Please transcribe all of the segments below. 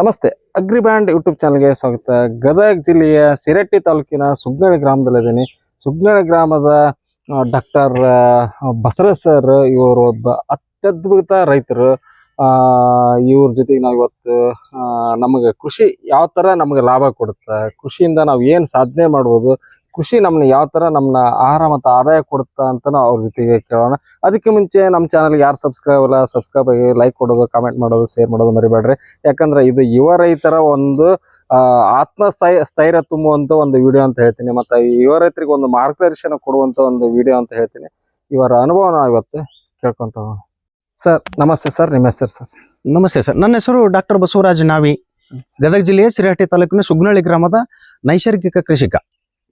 ನಮಸ್ತೆ, agri band YouTube ಚಾನಲ್ಗೆ ಸ್ವಾಗತ. ಗದಗ ಜಿಲ್ಲೆಯ ಸಿರಟ್ಟಿ ತಾಲೂಕಿನ ಸುಗ್ನಳ್ಳಿ ಗ್ರಾಮದಲ್ಲಿದ್ದೀನಿ. ಸುಗ್ನಳ್ಳಿ ಗ್ರಾಮದ ಡಾಕ್ಟರ್ ಬಸರ ಸರ್ ಇವರು ಒಬ್ಬ ಅತ್ಯದ್ಭುತ ರೈತರು. ಇವ್ರ ಜೊತೆಗೆ ನಾವು ಇವತ್ತು ನಮಗೆ ಕೃಷಿ ಯಾವ ಥರ ನಮಗೆ ಲಾಭ ಕೊಡುತ್ತೆ, ಕೃಷಿಯಿಂದ ನಾವು ಏನು ಸಾಧನೆ ಮಾಡ್ಬೋದು ಕೃಷಿ ನಮ್ನ ಯಾವ ತರ ನಮ್ನ ಆಹಾರ ಮತ್ತು ಆದಾಯ ಕೊಡುತ್ತ ಅಂತ ನಾವು ಅವ್ರ ಜೊತೆಗೆ ಕೇಳೋಣ. ಅದಕ್ಕೆ ಮುಂಚೆ ನಮ್ಮ ಚಾನಲ್ಗೆ ಯಾರು ಸಬ್ಸ್ಕ್ರೈಬ್ ಅಲ್ಲ ಸಬ್ಸ್ಕ್ರೈಬ್ ಆಗಿ ಲೈಕ್ ಕೊಡೋದು ಕಾಮೆಂಟ್ ಮಾಡೋದು ಶೇರ್ ಮಾಡೋದು ಮರಿಬೇಡ್ರಿ. ಯಾಕಂದ್ರೆ ಇದು ಯುವ ರೈತರ ಒಂದು ಆತ್ಮ ಸ್ಥೈ- ಸ್ಥೈರ್ಯ ತುಂಬುವಂತ ಒಂದು ವಿಡಿಯೋ ಅಂತ ಹೇಳ್ತೀನಿ. ಮತ್ತೆ ಯುವ ರೈತರಿಗೆ ಒಂದು ಮಾರ್ಗದರ್ಶನ ಕೊಡುವಂತ ಒಂದು ವಿಡಿಯೋ ಅಂತ ಹೇಳ್ತೀನಿ. ಇವರ ಅನುಭವ ನಾವು ಇವತ್ತು ಕೇಳ್ಕೊಂತ ಸರ್ ನಮಸ್ತೆ ಸರ್ ನಿಮ್ಮ ಹೆಸರು ಸರ್? ನಮಸ್ತೆ ಸರ್. ನನ್ನ ಹೆಸರು ಡಾಕ್ಟರ್ ಬಸವರಾಜ್ ನಾವಿ. ಗದಗ ಜಿಲ್ಲೆಯ ಸಿರಿಹಟ್ಟಿ ತಾಲೂಕಿನ ಸುಗ್ನಳ್ಳಿ ಗ್ರಾಮದ ನೈಸರ್ಗಿಕ ಕೃಷಿಕ.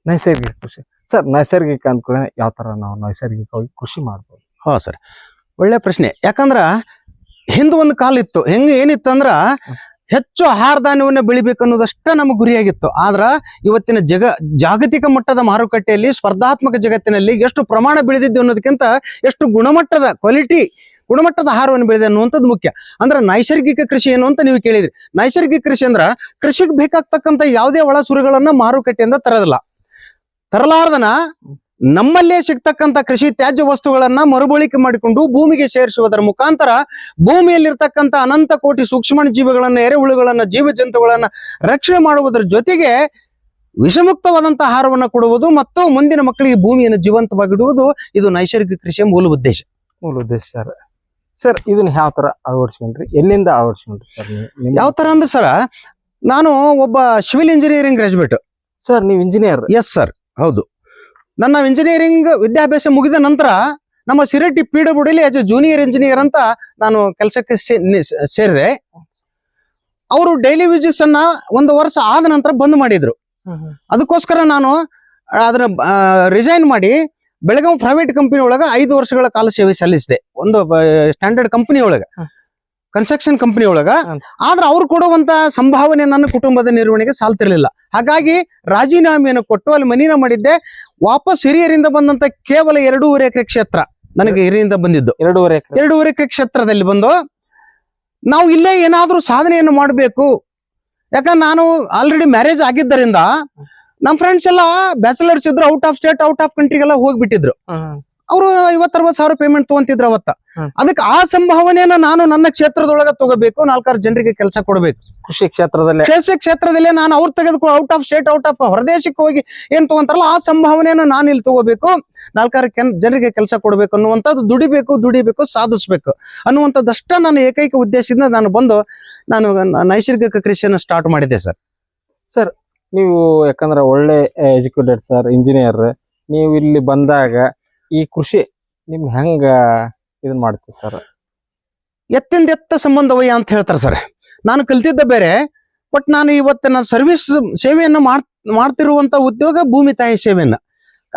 ನೈಸರ್ಗಿಕ ಕೃಷಿ. ಸರ್ ನೈಸರ್ಗಿಕ ಅಂದ್ಕೊಳ್ಳಿ ಯಾವ ಥರ ನಾವು ನೈಸರ್ಗಿಕವಾಗಿ ಕೃಷಿ ಮಾಡ್ಬೋದು? ಹಾ ಸರ್. ಒಳ್ಳೆ ಪ್ರಶ್ನೆ. ಯಾಕಂದ್ರೆ ಹಿಂದೆ ಒಂದು ಕಾಲ ಇತ್ತು. ಹೆಂಗೆ ಏನಿತ್ತು ಅಂದ್ರೆ ಹೆಚ್ಚು ಆಹಾರ ಧಾನ್ಯವನ್ನು ಬೆಳಿಬೇಕು ಅನ್ನೋದಷ್ಟೇ ನಮ್ಮ ಗುರಿಯಾಗಿತ್ತು. ಆದ್ರೆ ಇವತ್ತಿನ ಜಗ ಜಾಗತಿಕ ಮಟ್ಟದ ಮಾರುಕಟ್ಟೆಯಲ್ಲಿ ಸ್ಪರ್ಧಾತ್ಮಕ ಜಗತ್ತಿನಲ್ಲಿ ಎಷ್ಟು ಪ್ರಮಾಣ ಬೆಳೆದಿದ್ದು ಅನ್ನೋದಕ್ಕಿಂತ ಎಷ್ಟು ಗುಣಮಟ್ಟದ ಕ್ವಾಲಿಟಿ ಗುಣಮಟ್ಟದ ಆಹಾರವನ್ನು ಬೆಳೆದೆ ಅನ್ನುವಂಥದ್ದು ಮುಖ್ಯ. ಅಂದ್ರೆ ನೈಸರ್ಗಿಕ ಕೃಷಿ ಏನು ಅಂತ ನೀವು ಕೇಳಿದ್ರಿ. ನೈಸರ್ಗಿಕ ಕೃಷಿ ಅಂದ್ರೆ ಕೃಷಿಗೆ ಬೇಕಾಗ್ತಕ್ಕಂಥ ಯಾವುದೇ ಒಳ ಸುರುಗಳನ್ನ ಮಾರುಕಟ್ಟೆಯಿಂದ ತರದಿಲ್ಲ. ತರಲಾರ್ದನ ನಮ್ಮಲ್ಲೇ ಸಿಗ್ತಕ್ಕಂಥ ಕೃಷಿ ತ್ಯಾಜ್ಯ ವಸ್ತುಗಳನ್ನ ಮರುಬಳಿಕೆ ಮಾಡಿಕೊಂಡು ಭೂಮಿಗೆ ಸೇರಿಸುವುದರ ಮುಖಾಂತರ ಭೂಮಿಯಲ್ಲಿರ್ತಕ್ಕಂಥ ಅನಂತ ಕೋಟಿ ಸೂಕ್ಷ್ಮ ಜೀವಿಗಳನ್ನ ಎರೆಹುಳುಗಳನ್ನ ಜೀವ ಜಂತುಗಳನ್ನ ರಕ್ಷಣೆ ಮಾಡುವುದರ ಜೊತೆಗೆ ವಿಷಮುಕ್ತವಾದಂತ ಆಹಾರವನ್ನು ಕೊಡುವುದು ಮತ್ತು ಮುಂದಿನ ಮಕ್ಕಳಿಗೆ ಭೂಮಿಯನ್ನು ಜೀವಂತವಾಗಿಡುವುದು ಇದು ನೈಸರ್ಗಿಕ ಕೃಷಿಯ ಮೂಲ ಉದ್ದೇಶ. ಮೂಲ ಉದ್ದೇಶ ಸರ್. ಸರ್ ಇದನ್ನ ಯಾವ ತರ ಅಳವಡಿಸ್ಕೊಂಡ್ರಿ? ಎಲ್ಲಿಂದ ಅಳವಡಿಸ್ಕೊಂಡ್ರಿ ಸರ್ ಯಾವ ತರ ಅಂದ್ರೆ ಸರ್ ನಾನು ಒಬ್ಬ ಸಿವಿಲ್ ಇಂಜಿನಿಯರಿಂಗ್ ಗ್ರಾಜುಯೇಟ್ ಸರ್ ನೀವು ಇಂಜಿನಿಯರ್ ಎಸ್ ಸರ್ ಹೌದು. ನನ್ನ ಇಂಜಿನಿಯರಿಂಗ್ ವಿದ್ಯಾಭ್ಯಾಸ ಮುಗಿದ ನಂತರ ನಮ್ಮ ಸಿರಟಿ ಪಿ ಡಬ್ಲ್ಯೂಡಿಲಿ ಆಸ್ ಎ ಜೂನಿಯರ್ ಇಂಜಿನಿಯರ್ ಅಂತ ನಾನು ಕೆಲಸಕ್ಕೆ ಸೇರಿದೆ. ಅವರು ಡೈಲಿ ವಿಸಿಟ್ಸ್ ಅನ್ನ ಒಂದು ವರ್ಷ ಆದ ನಂತರ ಬಂದ್ ಮಾಡಿದ್ರು. ಅದಕ್ಕೋಸ್ಕರ ನಾನು ಅದನ್ನ ರಿಸೈನ್ ಮಾಡಿ ಬೆಳಗಾವಿ ಪ್ರೈವೇಟ್ ಕಂಪನಿ ಒಳಗ ಐದು ವರ್ಷಗಳ ಕಾಲ ಸೇವೆ ಸಲ್ಲಿಸಿದೆ. ಒಂದು ಸ್ಟ್ಯಾಂಡರ್ಡ್ ಕಂಪನಿ ಒಳಗ. ಕನ್ಸ್ಟ್ರಕ್ಷನ್ ಕಂಪನಿ ಒಳಗ. ಆದ್ರೆ ಅವ್ರು ಕೊಡುವಂತ ಸಂಭಾವನೆ ನನ್ನ ಕುಟುಂಬದ ನಿರ್ವಹಣೆಗೆ ಸಾಲ್ತಿರ್ಲಿಲ್ಲ. ಹಾಗಾಗಿ ರಾಜೀನಾಮೆಯನ್ನು ಕೊಟ್ಟು ಅಲ್ಲಿ ಮನಿನ ಮಾಡಿದ್ದೆ. ವಾಪಸ್ ಹಿರಿಯರಿಂದ ಬಂದಂತ ಕೇವಲ ಎರಡೂವರೆ ಎಕರೆ ಕ್ಷೇತ್ರ ನನಗೆ ಹಿರಿಯರಿಂದ ಬಂದಿದ್ದು. ಎರಡೂವರೆ ಎರಡೂವರೆ ಎಕರೆ ಕ್ಷೇತ್ರದಲ್ಲಿ ಬಂದು ನಾವು ಇಲ್ಲೇ ಏನಾದ್ರೂ ಸಾಧನೆಯನ್ನು ಮಾಡಬೇಕು. ಯಾಕಂದ್ರೆ ನಾನು ಆಲ್ರೆಡಿ ಮ್ಯಾರೇಜ್ ಆಗಿದ್ದರಿಂದ ನಮ್ಮ ಫ್ರೆಂಡ್ಸ್ ಎಲ್ಲ ಬ್ಯಾಚಲರ್ಸ್ ಇದ್ರು out of state out of ಕಂಟ್ರಿಗೆಲ್ಲ ಹೋಗ್ಬಿಟ್ಟಿದ್ರು. ಅವರು ಐವತ್ತರವತ್ತು ಸಾವಿರ ಪೇಮೆಂಟ್ ತಗೊಂತಿದ್ರು ಅವತ್ತ. ಅದಕ್ಕೆ ಆ ಸಂಭಾವನೆಯನ್ನ ನಾನು ನನ್ನ ಕ್ಷೇತ್ರದೊಳಗ ತಗೋಬೇಕು ನಾಲ್ಕಾರು ಜನರಿಗೆ ಕೆಲಸ ಕೊಡಬೇಕು. ಕೃಷಿ ಕ್ಷೇತ್ರದಲ್ಲಿ? ಕೃಷಿ ಕ್ಷೇತ್ರದಲ್ಲಿ ನಾನು ಅವ್ರು ತೆಗೆದುಕೊ out of state out of ಹೊರದೇಶಕ್ಕೆ ಹೋಗಿ ಏನ್ ತಗೊಂತಾರಲ್ಲ ಆ ಸಂಭಾವನೆಯನ್ನ ನಾನು ಇಲ್ಲಿ ತಗೋಬೇಕು ನಾಲ್ಕಾರು ಕೆನ್ ಜನರಿಗೆ ಕೆಲಸ ಕೊಡಬೇಕು ಅನ್ನುವಂಥದ್ದು ದುಡಿಬೇಕು ದುಡಿಬೇಕು ಸಾಧಿಸ್ಬೇಕು ಅನ್ನುವಂಥದ್ದಷ್ಟ ನನ್ನ ಏಕೈಕ ಉದ್ದೇಶದಿಂದ ನಾನು ಬಂದು ನಾನು ನೈಸರ್ಗಿಕ ಕೃಷಿಯನ್ನು ಸ್ಟಾರ್ಟ್ ಮಾಡಿದ್ದೆ ಸರ್. ನೀವು ಯಾಕಂದ್ರೆ ಒಳ್ಳೆ ಎಜುಕೇಟೆಡ್ ಸರ್ ಇಂಜಿನಿಯರ್ ನೀವು ಇಲ್ಲಿ ಬಂದಾಗ ಈ ಕೃಷಿ ನಿಮ್ಗೆ ಹೆಂಗ ಇದನ್ನ ಮಾಡ್ತೀವಿ ಸರ್? ಎತ್ತಿಂದ ಎತ್ತ ಸಂಬಂಧವಯ್ಯ ಅಂತ ಹೇಳ್ತಾರೆ ಸರ್. ನಾನು ಕಲ್ತಿದ್ದ ಬೇರೆ, ಬಟ್ ನಾನು ಇವತ್ತು ನಾನು ಸರ್ವಿಸ್ ಸೇವೆಯನ್ನು ಮಾಡ್, ಮಾಡ್ತಿರುವಂತ ಉದ್ಯೋಗ ಭೂಮಿ ತಾಯಿ ಸೇವೆಯನ್ನ.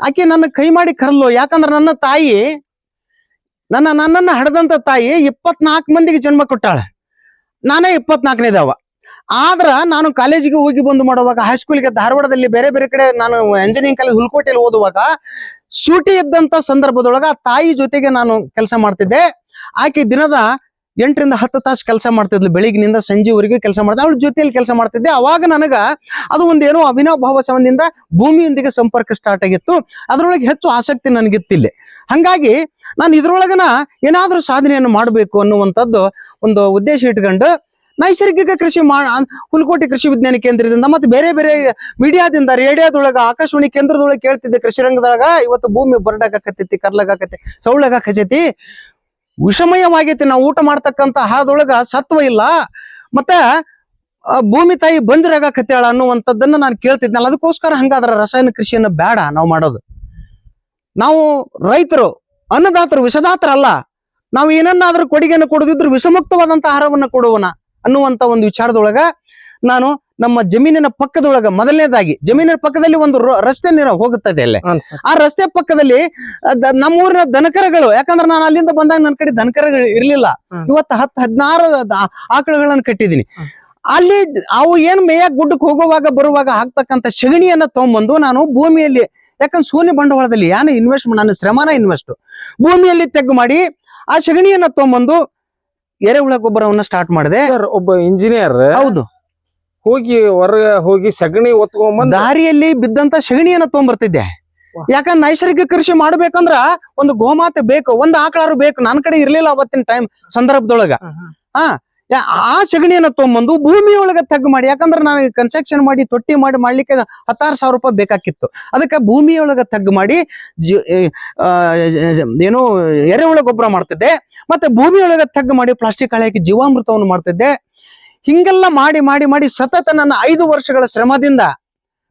ಆಕೆ ನನ್ನ ಕೈ ಮಾಡಿ ಕರಲು ಯಾಕಂದ್ರೆ ನನ್ನ ತಾಯಿ, ನನ್ನ ನನ್ನನ್ನ ಹಡೆದಂತ ತಾಯಿ ಇಪ್ಪತ್ನಾಲ್ಕು ಮಂದಿಗೆ ಜನ್ಮ ಕೊಟ್ಟಾಳೆ. ನಾನೇ ಇಪ್ಪತ್ನಾಲ್ಕನೇದವ. ಆದ್ರ ನಾನು ಕಾಲೇಜಿಗೆ ಹೋಗಿ ಬಂದು ಮಾಡುವಾಗ ಹೈಸ್ಕೂಲ್ಗೆ ಧಾರವಾಡದಲ್ಲಿ ಬೇರೆ ಬೇರೆ ಕಡೆ ನಾನು ಎಂಜಿನಿಯರಿಂಗ್ ಕಾಲೇಜ್ ಹುಲ್ಕೋಟೆಯಲ್ಲಿ ಓದುವಾಗ ಸೂಟಿ ಇದ್ದಂತ ಸಂದರ್ಭದೊಳಗ ತಾಯಿ ಜೊತೆಗೆ ನಾನು ಕೆಲಸ ಮಾಡ್ತಿದ್ದೆ. ಆಕೆ ದಿನದ ಎಂಟರಿಂದ ಹತ್ತು ತಾಸು ಕೆಲಸ ಮಾಡ್ತಿದ್ಲು. ಬೆಳಿಗ್ಗಿನಿಂದ ಸಂಜೆವರೆಗೂ ಕೆಲಸ ಮಾಡ್ತಾ ಅವಳ ಜೊತೆಯಲ್ಲಿ ಕೆಲಸ ಮಾಡ್ತಿದ್ದೆ. ಅವಾಗ ನನಗ ಅದು ಒಂದೇನೋ ಅವಿನಾಭಾವ ಸಂಬಂಧದಿಂದ ಭೂಮಿಯೊಂದಿಗೆ ಸಂಪರ್ಕ ಸ್ಟಾರ್ಟ್ ಆಗಿತ್ತು. ಅದರೊಳಗೆ ಹೆಚ್ಚು ಆಸಕ್ತಿ ನನಗಿತ್ತಿಲ್ಲ. ಹಂಗಾಗಿ ನಾನು ಇದ್ರೊಳಗನ ಏನಾದ್ರೂ ಸಾಧನೆಯನ್ನು ಮಾಡಬೇಕು ಅನ್ನುವಂಥದ್ದು ಒಂದು ಉದ್ದೇಶ ಇಟ್ಕೊಂಡು ನೈಸರ್ಗಿಕ ಕೃಷಿ ಮಾ ಹುಲ್ಕೋಟಿ ಕೃಷಿ ವಿಜ್ಞಾನ ಕೇಂದ್ರದಿಂದ ಮತ್ತೆ ಬೇರೆ ಬೇರೆ ಮೀಡಿಯಾದಿಂದ, ರೇಡಿಯೋದೊಳಗ, ಆಕಾಶವಾಣಿ ಕೇಂದ್ರದೊಳಗೆ ಕೇಳ್ತಿದ್ದೆ ಕೃಷಿ ರಂಗದಾಗ ಇವತ್ತು ಭೂಮಿ ಬರಡಾಕತ್ತೈತಿ ಕರ್ಲಾಗತ್ತೈತಿ ಸೌಳಗಾಕತೈತಿ ವಿಷಮಯವಾಗೈತಿ ನಾವು ಊಟ ಮಾಡ್ತಕ್ಕಂತ ಆಹಾರದೊಳಗ ಸತ್ವ ಇಲ್ಲ. ಮತ್ತೆ ಭೂಮಿ ತಾಯಿ ಬಂಜರಾಗಕತ್ತಾಳ ಅನ್ನುವಂಥದ್ದನ್ನ ನಾನು ಕೇಳ್ತಿದ್ನಲ್ಲ, ಅದಕ್ಕೋಸ್ಕರ ಹಂಗಾದ್ರ ರಸಾಯನ ಕೃಷಿಯನ್ನ ಬೇಡ ನಾವು ಮಾಡೋದು. ನಾವು ರೈತರು, ಅನ್ನದಾತರು, ವಿಷದಾತರಲ್ಲ, ನಾವು ಏನನ್ನಾದ್ರೂ ಕೊಡುಗೆಯನ್ನು ಕೊಡದಿದ್ರು ವಿಷಮುಕ್ತವಾದಂತ ಆಹಾರವನ್ನ ಕೊಡುವನ. ಅನ್ನುವಂತ ಒಂದು ವಿಚಾರದೊಳಗ ನಾನು ನಮ್ಮ ಜಮೀನಿನ ಪಕ್ಕದೊಳಗ ಮೊದಲನೇದಾಗಿ ಜಮೀನಿನ ಪಕ್ಕದಲ್ಲಿ ಒಂದು ರಸ್ತೆ ನೀರ ಹೋಗುತ್ತದೆ ಅಲ್ಲೇ. ಆ ರಸ್ತೆ ಪಕ್ಕದಲ್ಲಿ ನಮ್ಮೂರಿನ ದನಕರಗಳು ಯಾಕಂದ್ರೆ ನಾನು ಅಲ್ಲಿಂದ ಬಂದಾಗ ನನ್ನ ಕಡೆ ದನಕರಗಳು ಇರ್ಲಿಲ್ಲ. ಇವತ್ತು ಹತ್ತು ಹದಿನಾರು ಆಕಳುಗಳನ್ನು ಕಟ್ಟಿದೀನಿ ಅಲ್ಲಿ ಅವು ಏನ್ ಮೇಯಕ್ ಗುಡ್ಡಕ್ಕೆ ಹೋಗುವಾಗ ಬರುವಾಗ ಹಾಕ್ತಕ್ಕಂತ ಸಗಣಿಯನ್ನ ತಗೊಂಬಂದು ನಾನು ಭೂಮಿಯಲ್ಲಿ ಯಾಕಂದ್ರೆ ಶೂನ್ಯ ಬಂಡವಾಳದಲ್ಲಿ ಏನು ಇನ್ವೆಸ್ಟ್ ನನ್ನ ಶ್ರಮನ ಇನ್ವೆಸ್ಟ್ ಭೂಮಿಯಲ್ಲಿ ತೆಗ್ಗು ಮಾಡಿ ಆ ಸಗಣಿಯನ್ನ ತಗೊಂಬಂದು ಎರೆಹುಳ ಗೊಬ್ಬರವನ್ನ ಸ್ಟಾರ್ಟ್ ಮಾಡಿದೆ. ಒಬ್ಬ ಇಂಜಿನಿಯರ್ ಹೌದು. ಹೋಗಿ ಹೊರಗ ಹೋಗಿ ಸಗಣಿ ಒತ್ಕೊಂಡ್ ದಾರಿಯಲ್ಲಿ ಬಿದ್ದಂತ ಸಗಣಿಯನ್ನ ಬರ್ತಿದ್ದೆ ಯಾಕಂದ್ರೆ ನೈಸರ್ಗಿಕ ಕೃಷಿ ಮಾಡ್ಬೇಕಂದ್ರ ಒಂದು ಗೋಮಾತೆ ಬೇಕು ಒಂದ್ ಆಕಳಾರು ಬೇಕು. ನನ್ನ ಕಡೆ ಇರ್ಲಿಲ್ಲ ಅವತ್ತಿನ ಟೈಮ್ ಸಂದರ್ಭದೊಳಗ. ಯಾ- ಆ ಸಗಣಿಯನ್ನ ತಗೊಂಬಂದು ಭೂಮಿಯೊಳಗೆ ತಗ್ ಮಾಡಿ, ಯಾಕಂದ್ರೆ ನನಗೆ ಕನ್ಸ್ಟ್ರಕ್ಷನ್ ಮಾಡಿ, ತೊಟ್ಟಿ ಮಾಡಿ ಮಾಡ್ಲಿಕ್ಕೆ ಹತ್ತಾರು ಸಾವಿರ ರೂಪಾಯಿ ಬೇಕಾಕಿತ್ತು. ಅದಕ್ಕೆ ಭೂಮಿಯೊಳಗೆ ತಗ್ ಮಾಡಿ ಏನು ಎರೆಹುಳ ಗೊಬ್ಬರ ಮಾಡ್ತಿದ್ದೆ, ಮತ್ತೆ ಭೂಮಿಯೊಳಗೆ ತಗ್ ಮಾಡಿ ಪ್ಲಾಸ್ಟಿಕ್ ಹಾಕಿ ಜೀವಾಮೃತವನ್ನು ಮಾಡ್ತಿದ್ದೆ. ಹಿಂಗೆಲ್ಲ ಮಾಡಿ ಮಾಡಿ ಮಾಡಿ ಸತತ ನನ್ನ ಐದು ವರ್ಷಗಳ ಶ್ರಮದಿಂದ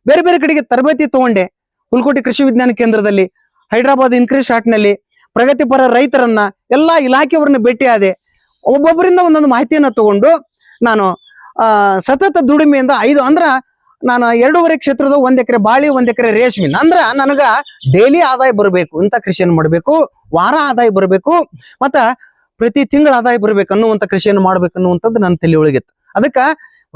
ಬೇರೆ ಬೇರೆ ಕಡೆಗೆ ತರಬೇತಿ ತಗೊಂಡೆ. ಹುಲ್ಕೋಟಿ ಕೃಷಿ ವಿಜ್ಞಾನ ಕೇಂದ್ರದಲ್ಲಿ, ಹೈದರಾಬಾದ್ ಇನ್ಕ್ರೀಸ್ ಶಾಟ್ನಲ್ಲಿ ಪ್ರಗತಿಪರ ರೈತರನ್ನ ಎಲ್ಲಾ ಇಲಾಖೆಯವರನ್ನ ಭೇಟಿಯಾದೆ. ಒಬ್ಬೊಬ್ಬರಿಂದ ಒಂದೊಂದು ಮಾಹಿತಿಯನ್ನ ತಗೊಂಡು ನಾನು ಸತತ ದುಡಿಮೆಯಿಂದ ಐದು, ಅಂದ್ರ ನಾನು ಎರಡೂವರೆ ಕ್ಷೇತ್ರದ ಒಂದ್ ಎಕರೆ ಬಾಳಿ, ಒಂದ್ ಎಕರೆ ರೇಷ್ಮೆ, ಅಂದ್ರ ನನಗ ಡೈಲಿ ಆದಾಯ ಬರಬೇಕು ಅಂತ ಕೃಷಿಯನ್ನು ಮಾಡಬೇಕು, ವಾರ ಆದಾಯ ಬರಬೇಕು, ಮತ್ತ ಪ್ರತಿ ತಿಂಗಳ ಆದಾಯ ಬರಬೇಕು ಅನ್ನುವಂತ ಕೃಷಿಯನ್ನು ಮಾಡ್ಬೇಕು ಅನ್ನುವಂಥದ್ದು ನನ್ನ ತಲೆ ಒಳಗಿತ್ತು. ಅದಕ್ಕ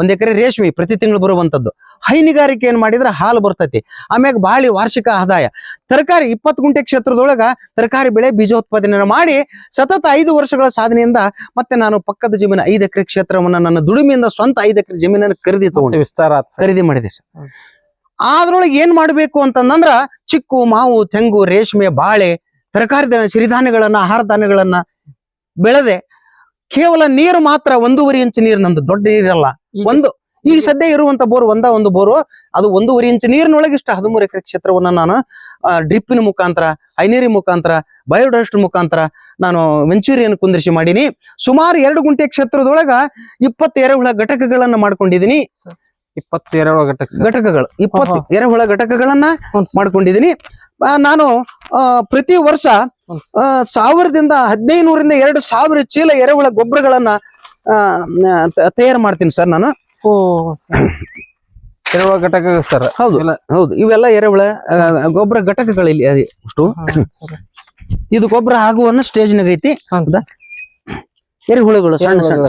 ಒಂದ್ ಎಕರೆ ರೇಷ್ಮೆ ಪ್ರತಿ ತಿಂಗಳು ಬರುವಂತದ್ದು. ಹೈನುಗಾರಿಕೆ ಏನ್ ಮಾಡಿದ್ರೆ ಹಾಲು ಬರ್ತೈತಿ. ಆಮ್ಯಾಗ ಬಾಳಿ ವಾರ್ಷಿಕ ಆದಾಯ. ತರಕಾರಿ ಇಪ್ಪತ್ತು ಗುಂಟೆ ಕ್ಷೇತ್ರದೊಳಗ ತರಕಾರಿ ಬೆಳೆ ಬೀಜ ಉತ್ಪಾದನೆ ಮಾಡಿ ಸತತ ಐದು ವರ್ಷಗಳ ಸಾಧನೆಯಿಂದ ಮತ್ತೆ ನಾನು ಪಕ್ಕದ ಜಮೀನು ಐದು ಎಕರೆ ಕ್ಷೇತ್ರವನ್ನ ನನ್ನ ದುಡಿಮೆಯಿಂದ ಸ್ವಂತ ಐದು ಎಕರೆ ಜಮೀನನ್ನು ಖರೀದಿ ತಗೊಂಡು. ವಿಸ್ತಾರ ಖರೀದಿ ಮಾಡಿದೆ ಸರ್. ಅದ್ರೊಳಗೆ ಏನ್ ಮಾಡ್ಬೇಕು ಅಂತಂದ್ರ ಚಿಕ್ಕು ಮಾವು ತೆಂಗು ರೇಷ್ಮೆ ಬಾಳೆ ತರಕಾರಿ ಧಾನ್ಯ ಸಿರಿಧಾನ್ಯಗಳನ್ನ ಆಹಾರ ಧಾನ್ಯಗಳನ್ನ ಬೆಳೆದೆ. ಕೇವಲ ನೀರು ಮಾತ್ರ ಒಂದೂವರೆ ಇಂಚು ನೀರು ನಂದು ದೊಡ್ಡ ನೀರಲ್ಲ ಒಂದು ಈಗ ಸದ್ಯ ಇರುವಂತ ಬೋರ್ ಒಂದ ಒಂದು ಬೋರು ಅದು ಒಂದೂವರೆ ಇಂಚು ನೀರಿನೊಳಗೆ ಇಷ್ಟ. ಹದಿಮೂರು ಎಕರೆ ಕ್ಷೇತ್ರವನ್ನ ನಾನು ಡ್ರಿಪ್ಪಿನ ಮುಖಾಂತರ ಐನೇರಿ ಮುಖಾಂತರ ಬಯೋಡಸ್ಟ್ ಮುಖಾಂತರ ನಾನು ವೆಂಚೂರಿಯನ್ನು ಕುಂದಿರಿಸಿ ಮಾಡೀನಿ. ಸುಮಾರು ಎರಡು ಗುಂಟೆ ಕ್ಷೇತ್ರದೊಳಗ ಇಪ್ಪತ್ತು ಎರೆಹುಳ ಘಟಕಗಳನ್ನ ಮಾಡ್ಕೊಂಡಿದೀನಿ. ಇಪ್ಪತ್ತೆರಡು ಘಟಕ ಘಟಕಗಳು ಇಪ್ಪತ್ತು. ಎರೆಹುಳ ಘಟಕಗಳನ್ನ ಮಾಡ್ಕೊಂಡಿದೀನಿ. ನಾನು ಪ್ರತಿ ವರ್ಷ ಸಾವಿರದಿಂದ ಹದಿನೈನೂರಿಂದ ಎರಡು ಸಾವಿರ ಚೀಲ ಎರೆಹುಳ ಗೊಬ್ಬರಗಳನ್ನ ತಯಾರು ಮಾಡ್ತೀನಿ ಸರ್ ನಾನು. ಎರೆಹುಳ ಘಟಕ ಸರ್. ಹೌದು ಇಲ್ಲ. ಹೌದು. ಇವೆಲ್ಲ ಎರೆಹುಳ ಗೊಬ್ಬರ ಘಟಕಗಳಿಲ್ಲಿ ಇಲ್ಲಿ ಅಷ್ಟು. ಇದು ಗೊಬ್ಬರ ಆಗುವನ್ನ ಸ್ಟೇಜ್ ಐತಿ. ಎರೆಹುಳಗಳು ಸಣ್ಣ ಸಣ್ಣ.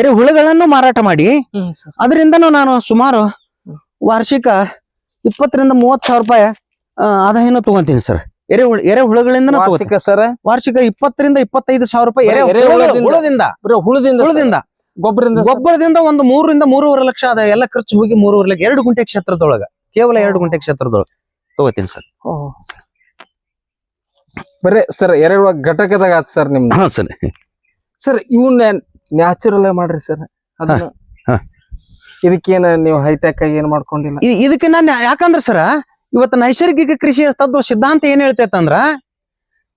ಎರೆಹುಳುಗಳನ್ನು ಮಾರಾಟ ಮಾಡಿ. ಅದರಿಂದ ಅದರಿಂದನೂ ನಾನು ಸುಮಾರು ವಾರ್ಷಿಕ ಇಪ್ಪತ್ತರಿಂದ ಮೂವತ್ ಸಾವಿರ ರೂಪಾಯಿ ಆದಾಯನ ತಗೊಂತೀನಿ ಸರ್. ಎರೆಹುಳ ಎರೆಹುಳಗಳಿಂದ ವಾರ್ಷಿಕ ಸರ್? ವಾರ್ಷಿಕ ಇಪ್ಪತ್ತರಿಂದ ಇಪ್ಪತ್ತೈದು ಸಾವಿರ ರೂಪಾಯಿ? ಹುಳದಿಂದ? ಹುಳದಿಂದ. ಗೊಬ್ಬರದಿಂದ ಗೊಬ್ಬರದಿಂದ ಒಂದು ಮೂರರಿಂದ ಮೂರುವರೆ ಲಕ್ಷ ಆದಾಯ. ಎಲ್ಲ ಖರ್ಚು ಹೋಗಿ ಮೂರುವರೆ ಲಕ್ಷ. ಎರಡು ಗುಂಟೆ ಕ್ಷೇತ್ರದೊಳಗ. ಕೇವಲ ಎರಡು ಗುಂಟೆ ಕ್ಷೇತ್ರದೊಳಗ. ತಗೋತೀನಿ ಸರ್. ಬರೇ ಸರ್ ಎರಡು ಘಟಕದಾಗ ಆತ್ ಸರ್ ನಿಮ್ದು. ಹಾ ಸರ್. ಸರ್ ಇವನ್ನ ನ್ಯಾಚುರಲ್ ಮಾಡ್ರಿ ಸರ್. ಅದನ್ನ. ಇದಕ್ಕೇನ ನೀವು ಹೈಟೆಕ್ ಆಗಿ ಏನ್ ಮಾಡ್ಕೊಂಡಿಲ್ಲ? ಇದಕ್ಕೆ ನಾನು ಯಾಕಂದ್ರ ಸರ ಇವತ್ತು ನೈಸರ್ಗಿಕ ಕೃಷಿಯ ತತ್ವ ಸಿದ್ಧಾಂತ ಏನ್ ಹೇಳ್ತೈತಂದ್ರ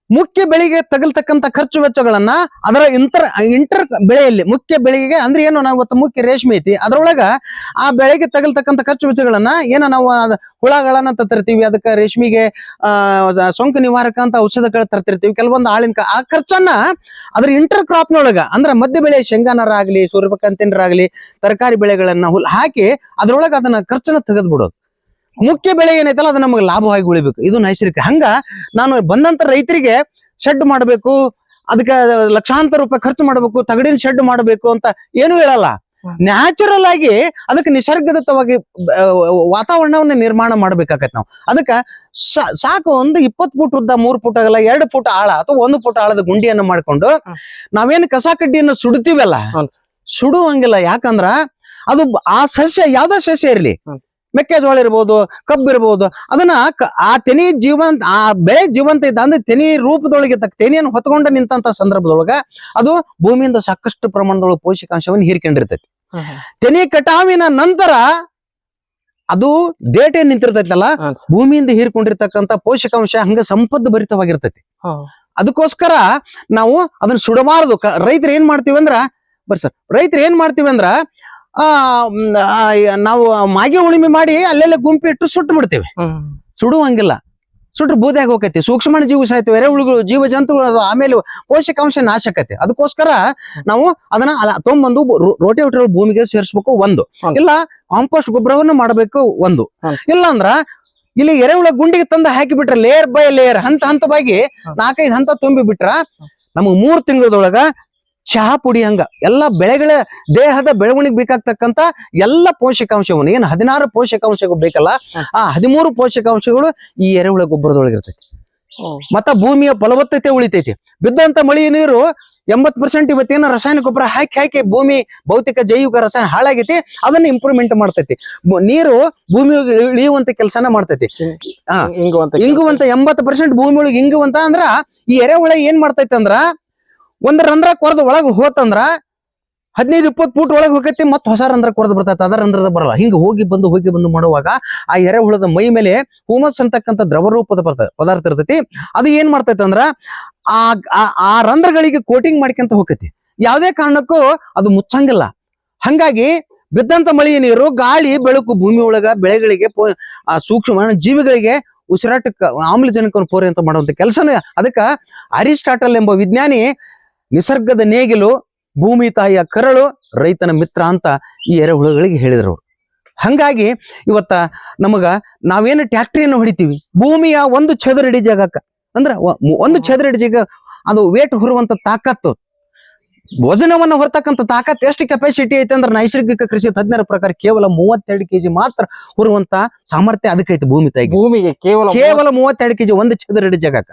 ಮುಖ್ಯ ಬೆಳೆಗೆ ತಗಲ್ತಕ್ಕಂತ ಖರ್ಚು ವೆಚ್ಚಗಳನ್ನ ಅದರ ಇಂಟರ್ ಇಂಟರ್ ಬೆಳೆಯಲ್ಲಿ ಮುಖ್ಯ ಬೆಳೆಗೆ ಅಂದ್ರೆ ಏನು ನಾವು ಇವತ್ತು ಮುಖ್ಯ ರೇಷ್ಮೆ ಐತಿ, ಅದ್ರೊಳಗ ಆ ಬೆಳೆಗೆ ತಗಲ್ತಕ್ಕಂತ ಖರ್ಚು ವೆಚ್ಚಗಳನ್ನ ಏನ ನಾವು ಹುಳಗಳನ್ನ ತರ್ತಿರ್ತೀವಿ, ಅದಕ್ಕೆ ರೇಷ್ಮೆಗೆ ಸೋಂಕು ನಿವಾರಕ ಅಂತ ಔಷಧಗಳು ತರ್ತಿರ್ತೀವಿ, ಕೆಲವೊಂದು ಆಳಿನ ಆ ಖರ್ಚನ್ನ ಅದ್ರ ಇಂಟರ್ ಕ್ರಾಪ್ನೊಳಗ ಅಂದ್ರೆ ಮಧ್ಯ ಬೆಳೆ ಶೇಂಗಾನರ ಆಗ್ಲಿ ಸೂರ್ಯಕಾಂತಿನರ ಆಗ್ಲಿ ತರಕಾರಿ ಬೆಳೆಗಳನ್ನ ಹಾಕಿ ಅದ್ರೊಳಗ ಅದನ್ನ ಖರ್ಚನ್ನ ತೆಗೆದು ಬಿಡೋದು ಮುಖ್ಯ ಬೆಳೆ ಏನೈತಲ್ಲ ಅದು ನಮಗೆ ಲಾಭವಾಗಿ ಉಳಿಬೇಕು. ಇದು ನೈಸರ್ಗಿಕ. ಹಂಗ ನಾನು ಬಂದಂತ ರೈತರಿಗೆ ಶೆಡ್ ಮಾಡಬೇಕು ಅದಕ್ಕೆ ಲಕ್ಷಾಂತರ ರೂಪಾಯಿ ಖರ್ಚು ಮಾಡಬೇಕು ತಗಡಿನ ಶೆಡ್ ಮಾಡಬೇಕು ಅಂತ ಏನು ಹೇಳಲ್ಲ. ನ್ಯಾಚುರಲ್ ಆಗಿ ಅದಕ್ಕೆ ನಿಸರ್ಗದತ್ತವಾಗಿ ವಾತಾವರಣವನ್ನ ನಿರ್ಮಾಣ ಮಾಡ್ಬೇಕಾಗತ್ತೆ ನಾವು. ಅದಕ್ಕ ಸಾಕು ಒಂದು ಇಪ್ಪತ್ ಫುಟ್ ಉದ್ದ ಮೂರ್ ಫುಟ್ ಆಗಲ್ಲ ಎರಡು ಫುಟ್ ಆಳ ಅಥವಾ ಒಂದು ಫುಟ್ ಆಳದ ಗುಂಡಿಯನ್ನ ಮಾಡ್ಕೊಂಡು ನಾವೇನ್ ಕಸ ಕಡ್ಡಿಯನ್ನು ಸುಡ್ತೀವಲ್ಲ ಸುಡುವಂಗಿಲ್ಲ. ಯಾಕಂದ್ರ ಅದು ಆ ಸಸ್ಯ ಯಾವ್ದೋ ಸಸ್ಯ ಇರ್ಲಿ. ಮೆಕ್ಕೆಜೋಳ ಇರ್ಬೋದು ಕಬ್ಬು ಇರ್ಬೋದು ಅದನ್ನ ಆ ತೆನಿ ಜೀವಂತ ಆ ಬೆಳೆ ಜೀವಂತ ಇದ್ದ ಅಂದ್ರೆ ತೆನಿ ರೂಪದೊಳಗೆ ತೆನಿಯನ್ನು ಹೊತ್ಕೊಂಡ ನಿಂತ ಸಂದರ್ಭದೊಳಗ ಅದು ಭೂಮಿಯಿಂದ ಸಾಕಷ್ಟು ಪ್ರಮಾಣದೊಳಗೆ ಪೋಷಕಾಂಶವನ್ನು ಹೀರ್ಕೊಂಡಿರ್ತೈತಿ. ತೆನಿ ಕಟಾವಿನ ನಂತರ ಅದು ಡೇಟ್ ಏನ್ ನಿಂತಿರ್ತೈತಲ್ಲ ಭೂಮಿಯಿಂದ ಹೀರ್ಕೊಂಡಿರ್ತಕ್ಕಂಥ ಪೋಷಕಾಂಶ ಹಂಗ ಸಂಪದ್ ಭರಿತವಾಗಿರ್ತೈತಿ. ಅದಕ್ಕೋಸ್ಕರ ನಾವು ಅದನ್ನ ಸುಡಬಾರದು. ರೈತರು ಏನ್ ಮಾಡ್ತೀವಿ ಅಂದ್ರ ಬರ್ರಿ ಸರ್ ರೈತರು ಏನ್ ಮಾಡ್ತೀವಿ ಅಂದ್ರ ಆ ನಾವು ಮಾಗಿ ಉಳಿಮೆ ಮಾಡಿ ಅಲ್ಲೆಲ್ಲ ಗುಂಪಿಟ್ಟು ಸುಟ್ಟು ಬಿಡ್ತೇವೆ. ಸುಡುವಂಗಿಲ್ಲ. ಸುಟ್ರು ಬೂದಿಯಾಗಿ ಹೋಗತಿ ಸೂಕ್ಷ್ಮ ಜೀವ ಸಾಯ್ತು ಎರೆ ಉಳುಗಳು ಜೀವ ಜಂತುಗಳು ಆಮೇಲೆ ಪೋಷಕಾಂಶ ನಾಶ ಆಕತಿ. ಅದಕ್ಕೋಸ್ಕರ ನಾವು ಅದನ್ನ ತೊಂಬಂದು ತೊಗೊಂಬಂದು ರೋಟಿ ಹೊಟ್ಟಿರೋ ಭೂಮಿಗೆ ಸೇರಿಸ್ಬೇಕು ಒಂದು. ಇಲ್ಲ ಕಾಂಪೋಸ್ಟ್ ಗೊಬ್ಬರವನ್ನು ಮಾಡಬೇಕು ಒಂದು. ಇಲ್ಲಾಂದ್ರ ಇಲ್ಲ ಅಂದ್ರ ಇಲ್ಲಿ ಎರೆಹುಳ ಗುಂಡಿಗೆ ತಂದು ಹಾಕಿ ಬಿಟ್ರೆ ಲೇಯರ್ ಬೈ ಲೇಯರ್ ಹಂತ ಹಂತವಾಗಿ. ನಾಲ್ಕೈದು ಹಂತ ತುಂಬಿ ಬಿಟ್ರ ನಮಗ್ ಮೂರ್ ತಿಂಗಳದೊಳಗ ಚಹಾ ಪುಡಿ ಹಂಗ. ಎಲ್ಲ ಬೆಳೆಗಳ ದೇಹದ ಬೆಳವಣಿಗೆ ಬೇಕಾಗ್ತಕ್ಕಂತ ಎಲ್ಲ ಪೋಷಕಾಂಶವನ್ನು ಏನು ಹದಿನಾರು ಪೋಷಕಾಂಶಗಳು ಬೇಕಲ್ಲ ಆ ಹದಿಮೂರು ಪೋಷಕಾಂಶಗಳು ಈ ಎರೆಹುಳ ಗೊಬ್ಬರದೊಳಗಿರ್ತೈತಿ. ಮತ್ತ ಭೂಮಿಯ ಫಲವತ್ತತೆ ಉಳಿತೈತಿ. ಬಿದ್ದಂತ ಮಳಿ ನೀರು ಎಂಬತ್ ಪರ್ಸೆಂಟ್ ಇವತ್ತೇನ ರಾಸಾಯನಿಕ ಗೊಬ್ಬರ ಹಾಕಿ ಹಾಕಿ ಭೂಮಿ ಭೌತಿಕ ಜೈವಿಕ ರಸಾಯನ ಹಾಳಾಗೈತಿ ಅದನ್ನ ಇಂಪ್ರೂವ್ಮೆಂಟ್ ಮಾಡ್ತೈತಿ. ನೀರು ಭೂಮಿ ಇಳಿಯುವಂತ ಕೆಲಸನ ಮಾಡ್ತೈತಿ. ಇಂಗುವಂತ ಎಂಬತ್ ಪರ್ಸೆಂಟ್ ಭೂಮಿ ಒಳಗೆ ಇಂಗುವಂತ ಅಂದ್ರ ಈ ಎರೆಹುಳ ಏನ್ ಮಾಡ್ತೈತಿ ಅಂದ್ರ ಒಂದ್ ರಂಧ್ರ ಕೊರ್ದು ಒಳಗ್ ಹೋತಂದ್ರ ಹದಿನೈದು, ಇಪ್ಪತ್ತು ಫೂಟ್ ಒಳಗೆ ಹೋಗೈತಿ ಮತ್ತೆ ಹೊಸ ರಂಧ್ರ ಕೊರದ್ ಬರ್ತೈತೆ. ಅದರ ರಂಧ್ರದ ಬರಲ್ಲ. ಹಿಂಗ ಹೋಗಿ ಬಂದು ಹೋಗಿ ಬಂದು ಮಾಡುವಾಗ ಆ ಎರೆಹುಳದ ಮೈ ಮೇಲೆ ಹೂಮಸ್ ಅಂತಕ್ಕಂಥ ದ್ರವ ರೂಪದ ಪದಾರ್ಥ ಇರ್ತೈತಿ. ಅದು ಏನ್ ಮಾಡ್ತೈತೆ ಅಂದ್ರ ಆ, ಆ- ರಂಧ್ರಗಳಿಗೆ ಕೋಟಿಂಗ್ ಮಾಡ್ಕೊಂತ ಹೋಗೈತಿ. ಯಾವುದೇ ಕಾರಣಕ್ಕೂ ಅದು ಮುಚ್ಚಂಗಿಲ್ಲ. ಹಂಗಾಗಿ ಬಿದ್ದಂತ ಮಳೆಯ ನೀರು, ಗಾಳಿ, ಬೆಳಕು, ಭೂಮಿ ಒಳಗ ಬೆಳೆಗಳಿಗೆ ಆ ಸೂಕ್ಷ್ಮ ಜೀವಿಗಳಿಗೆ ಉಸಿರಾಟಕ್ಕೆ, ಆಮ್ಲಜನಕವನ್ನು ಅಂತ ಮಾಡುವಂತ ಕೆಲಸನ ಅದಕ್ಕ ಅರಿಸ್ಟಾಟಲ್ ಎಂಬ ವಿಜ್ಞಾನಿ ನಿಸರ್ಗದ ನೇಗಿಲು ಭೂಮಿ ತಾಯಿಯ ಕರಳು ರೈತನ ಮಿತ್ರ ಅಂತ ಈ ಎರೆಹುಳುಗಳಿಗೆ ಹೇಳಿದರು. ಹಂಗಾಗಿ ಇವತ್ತ ನಮಗ ನಾವೇನು ಟ್ಯಾಕ್ಟ್ರಿಯನ್ನು ಹೊಡಿತೀವಿ? ಭೂಮಿಯ ಒಂದು ಚದರಡಿ ಜಾಗಕ್ಕ. ಅಂದ್ರ ಒಂದು ಚದರಡಿ ಜಾಗ ಅದು ವೇಟ್ ಹೊರುವಂತ ತಾಕತ್ತು ವಜನವನ್ನು ಹೊರತಕ್ಕಂಥ ತಾಕತ್ ಎಷ್ಟು ಕೆಪಾಸಿಟಿ ಐತೆ ಅಂದ್ರೆ ನೈಸರ್ಗಿಕ ಕೃಷಿ ತಜ್ಞರ ಪ್ರಕಾರ ಕೇವಲ ಮೂವತ್ತೆರಡು ಕೆಜಿ ಮಾತ್ರ ಹೊರುವಂತ ಸಾಮರ್ಥ್ಯ ಅದಕ್ಕೈತೆ ಭೂಮಿ ತಾಯಿ ಭೂಮಿಗೆ ಕೇವಲ ಕೇವಲ ಮೂವತ್ತೆರಡು ಕೆಜಿ ಒಂದು ಚದರಡಿ ಜಾಗಕ್ಕ.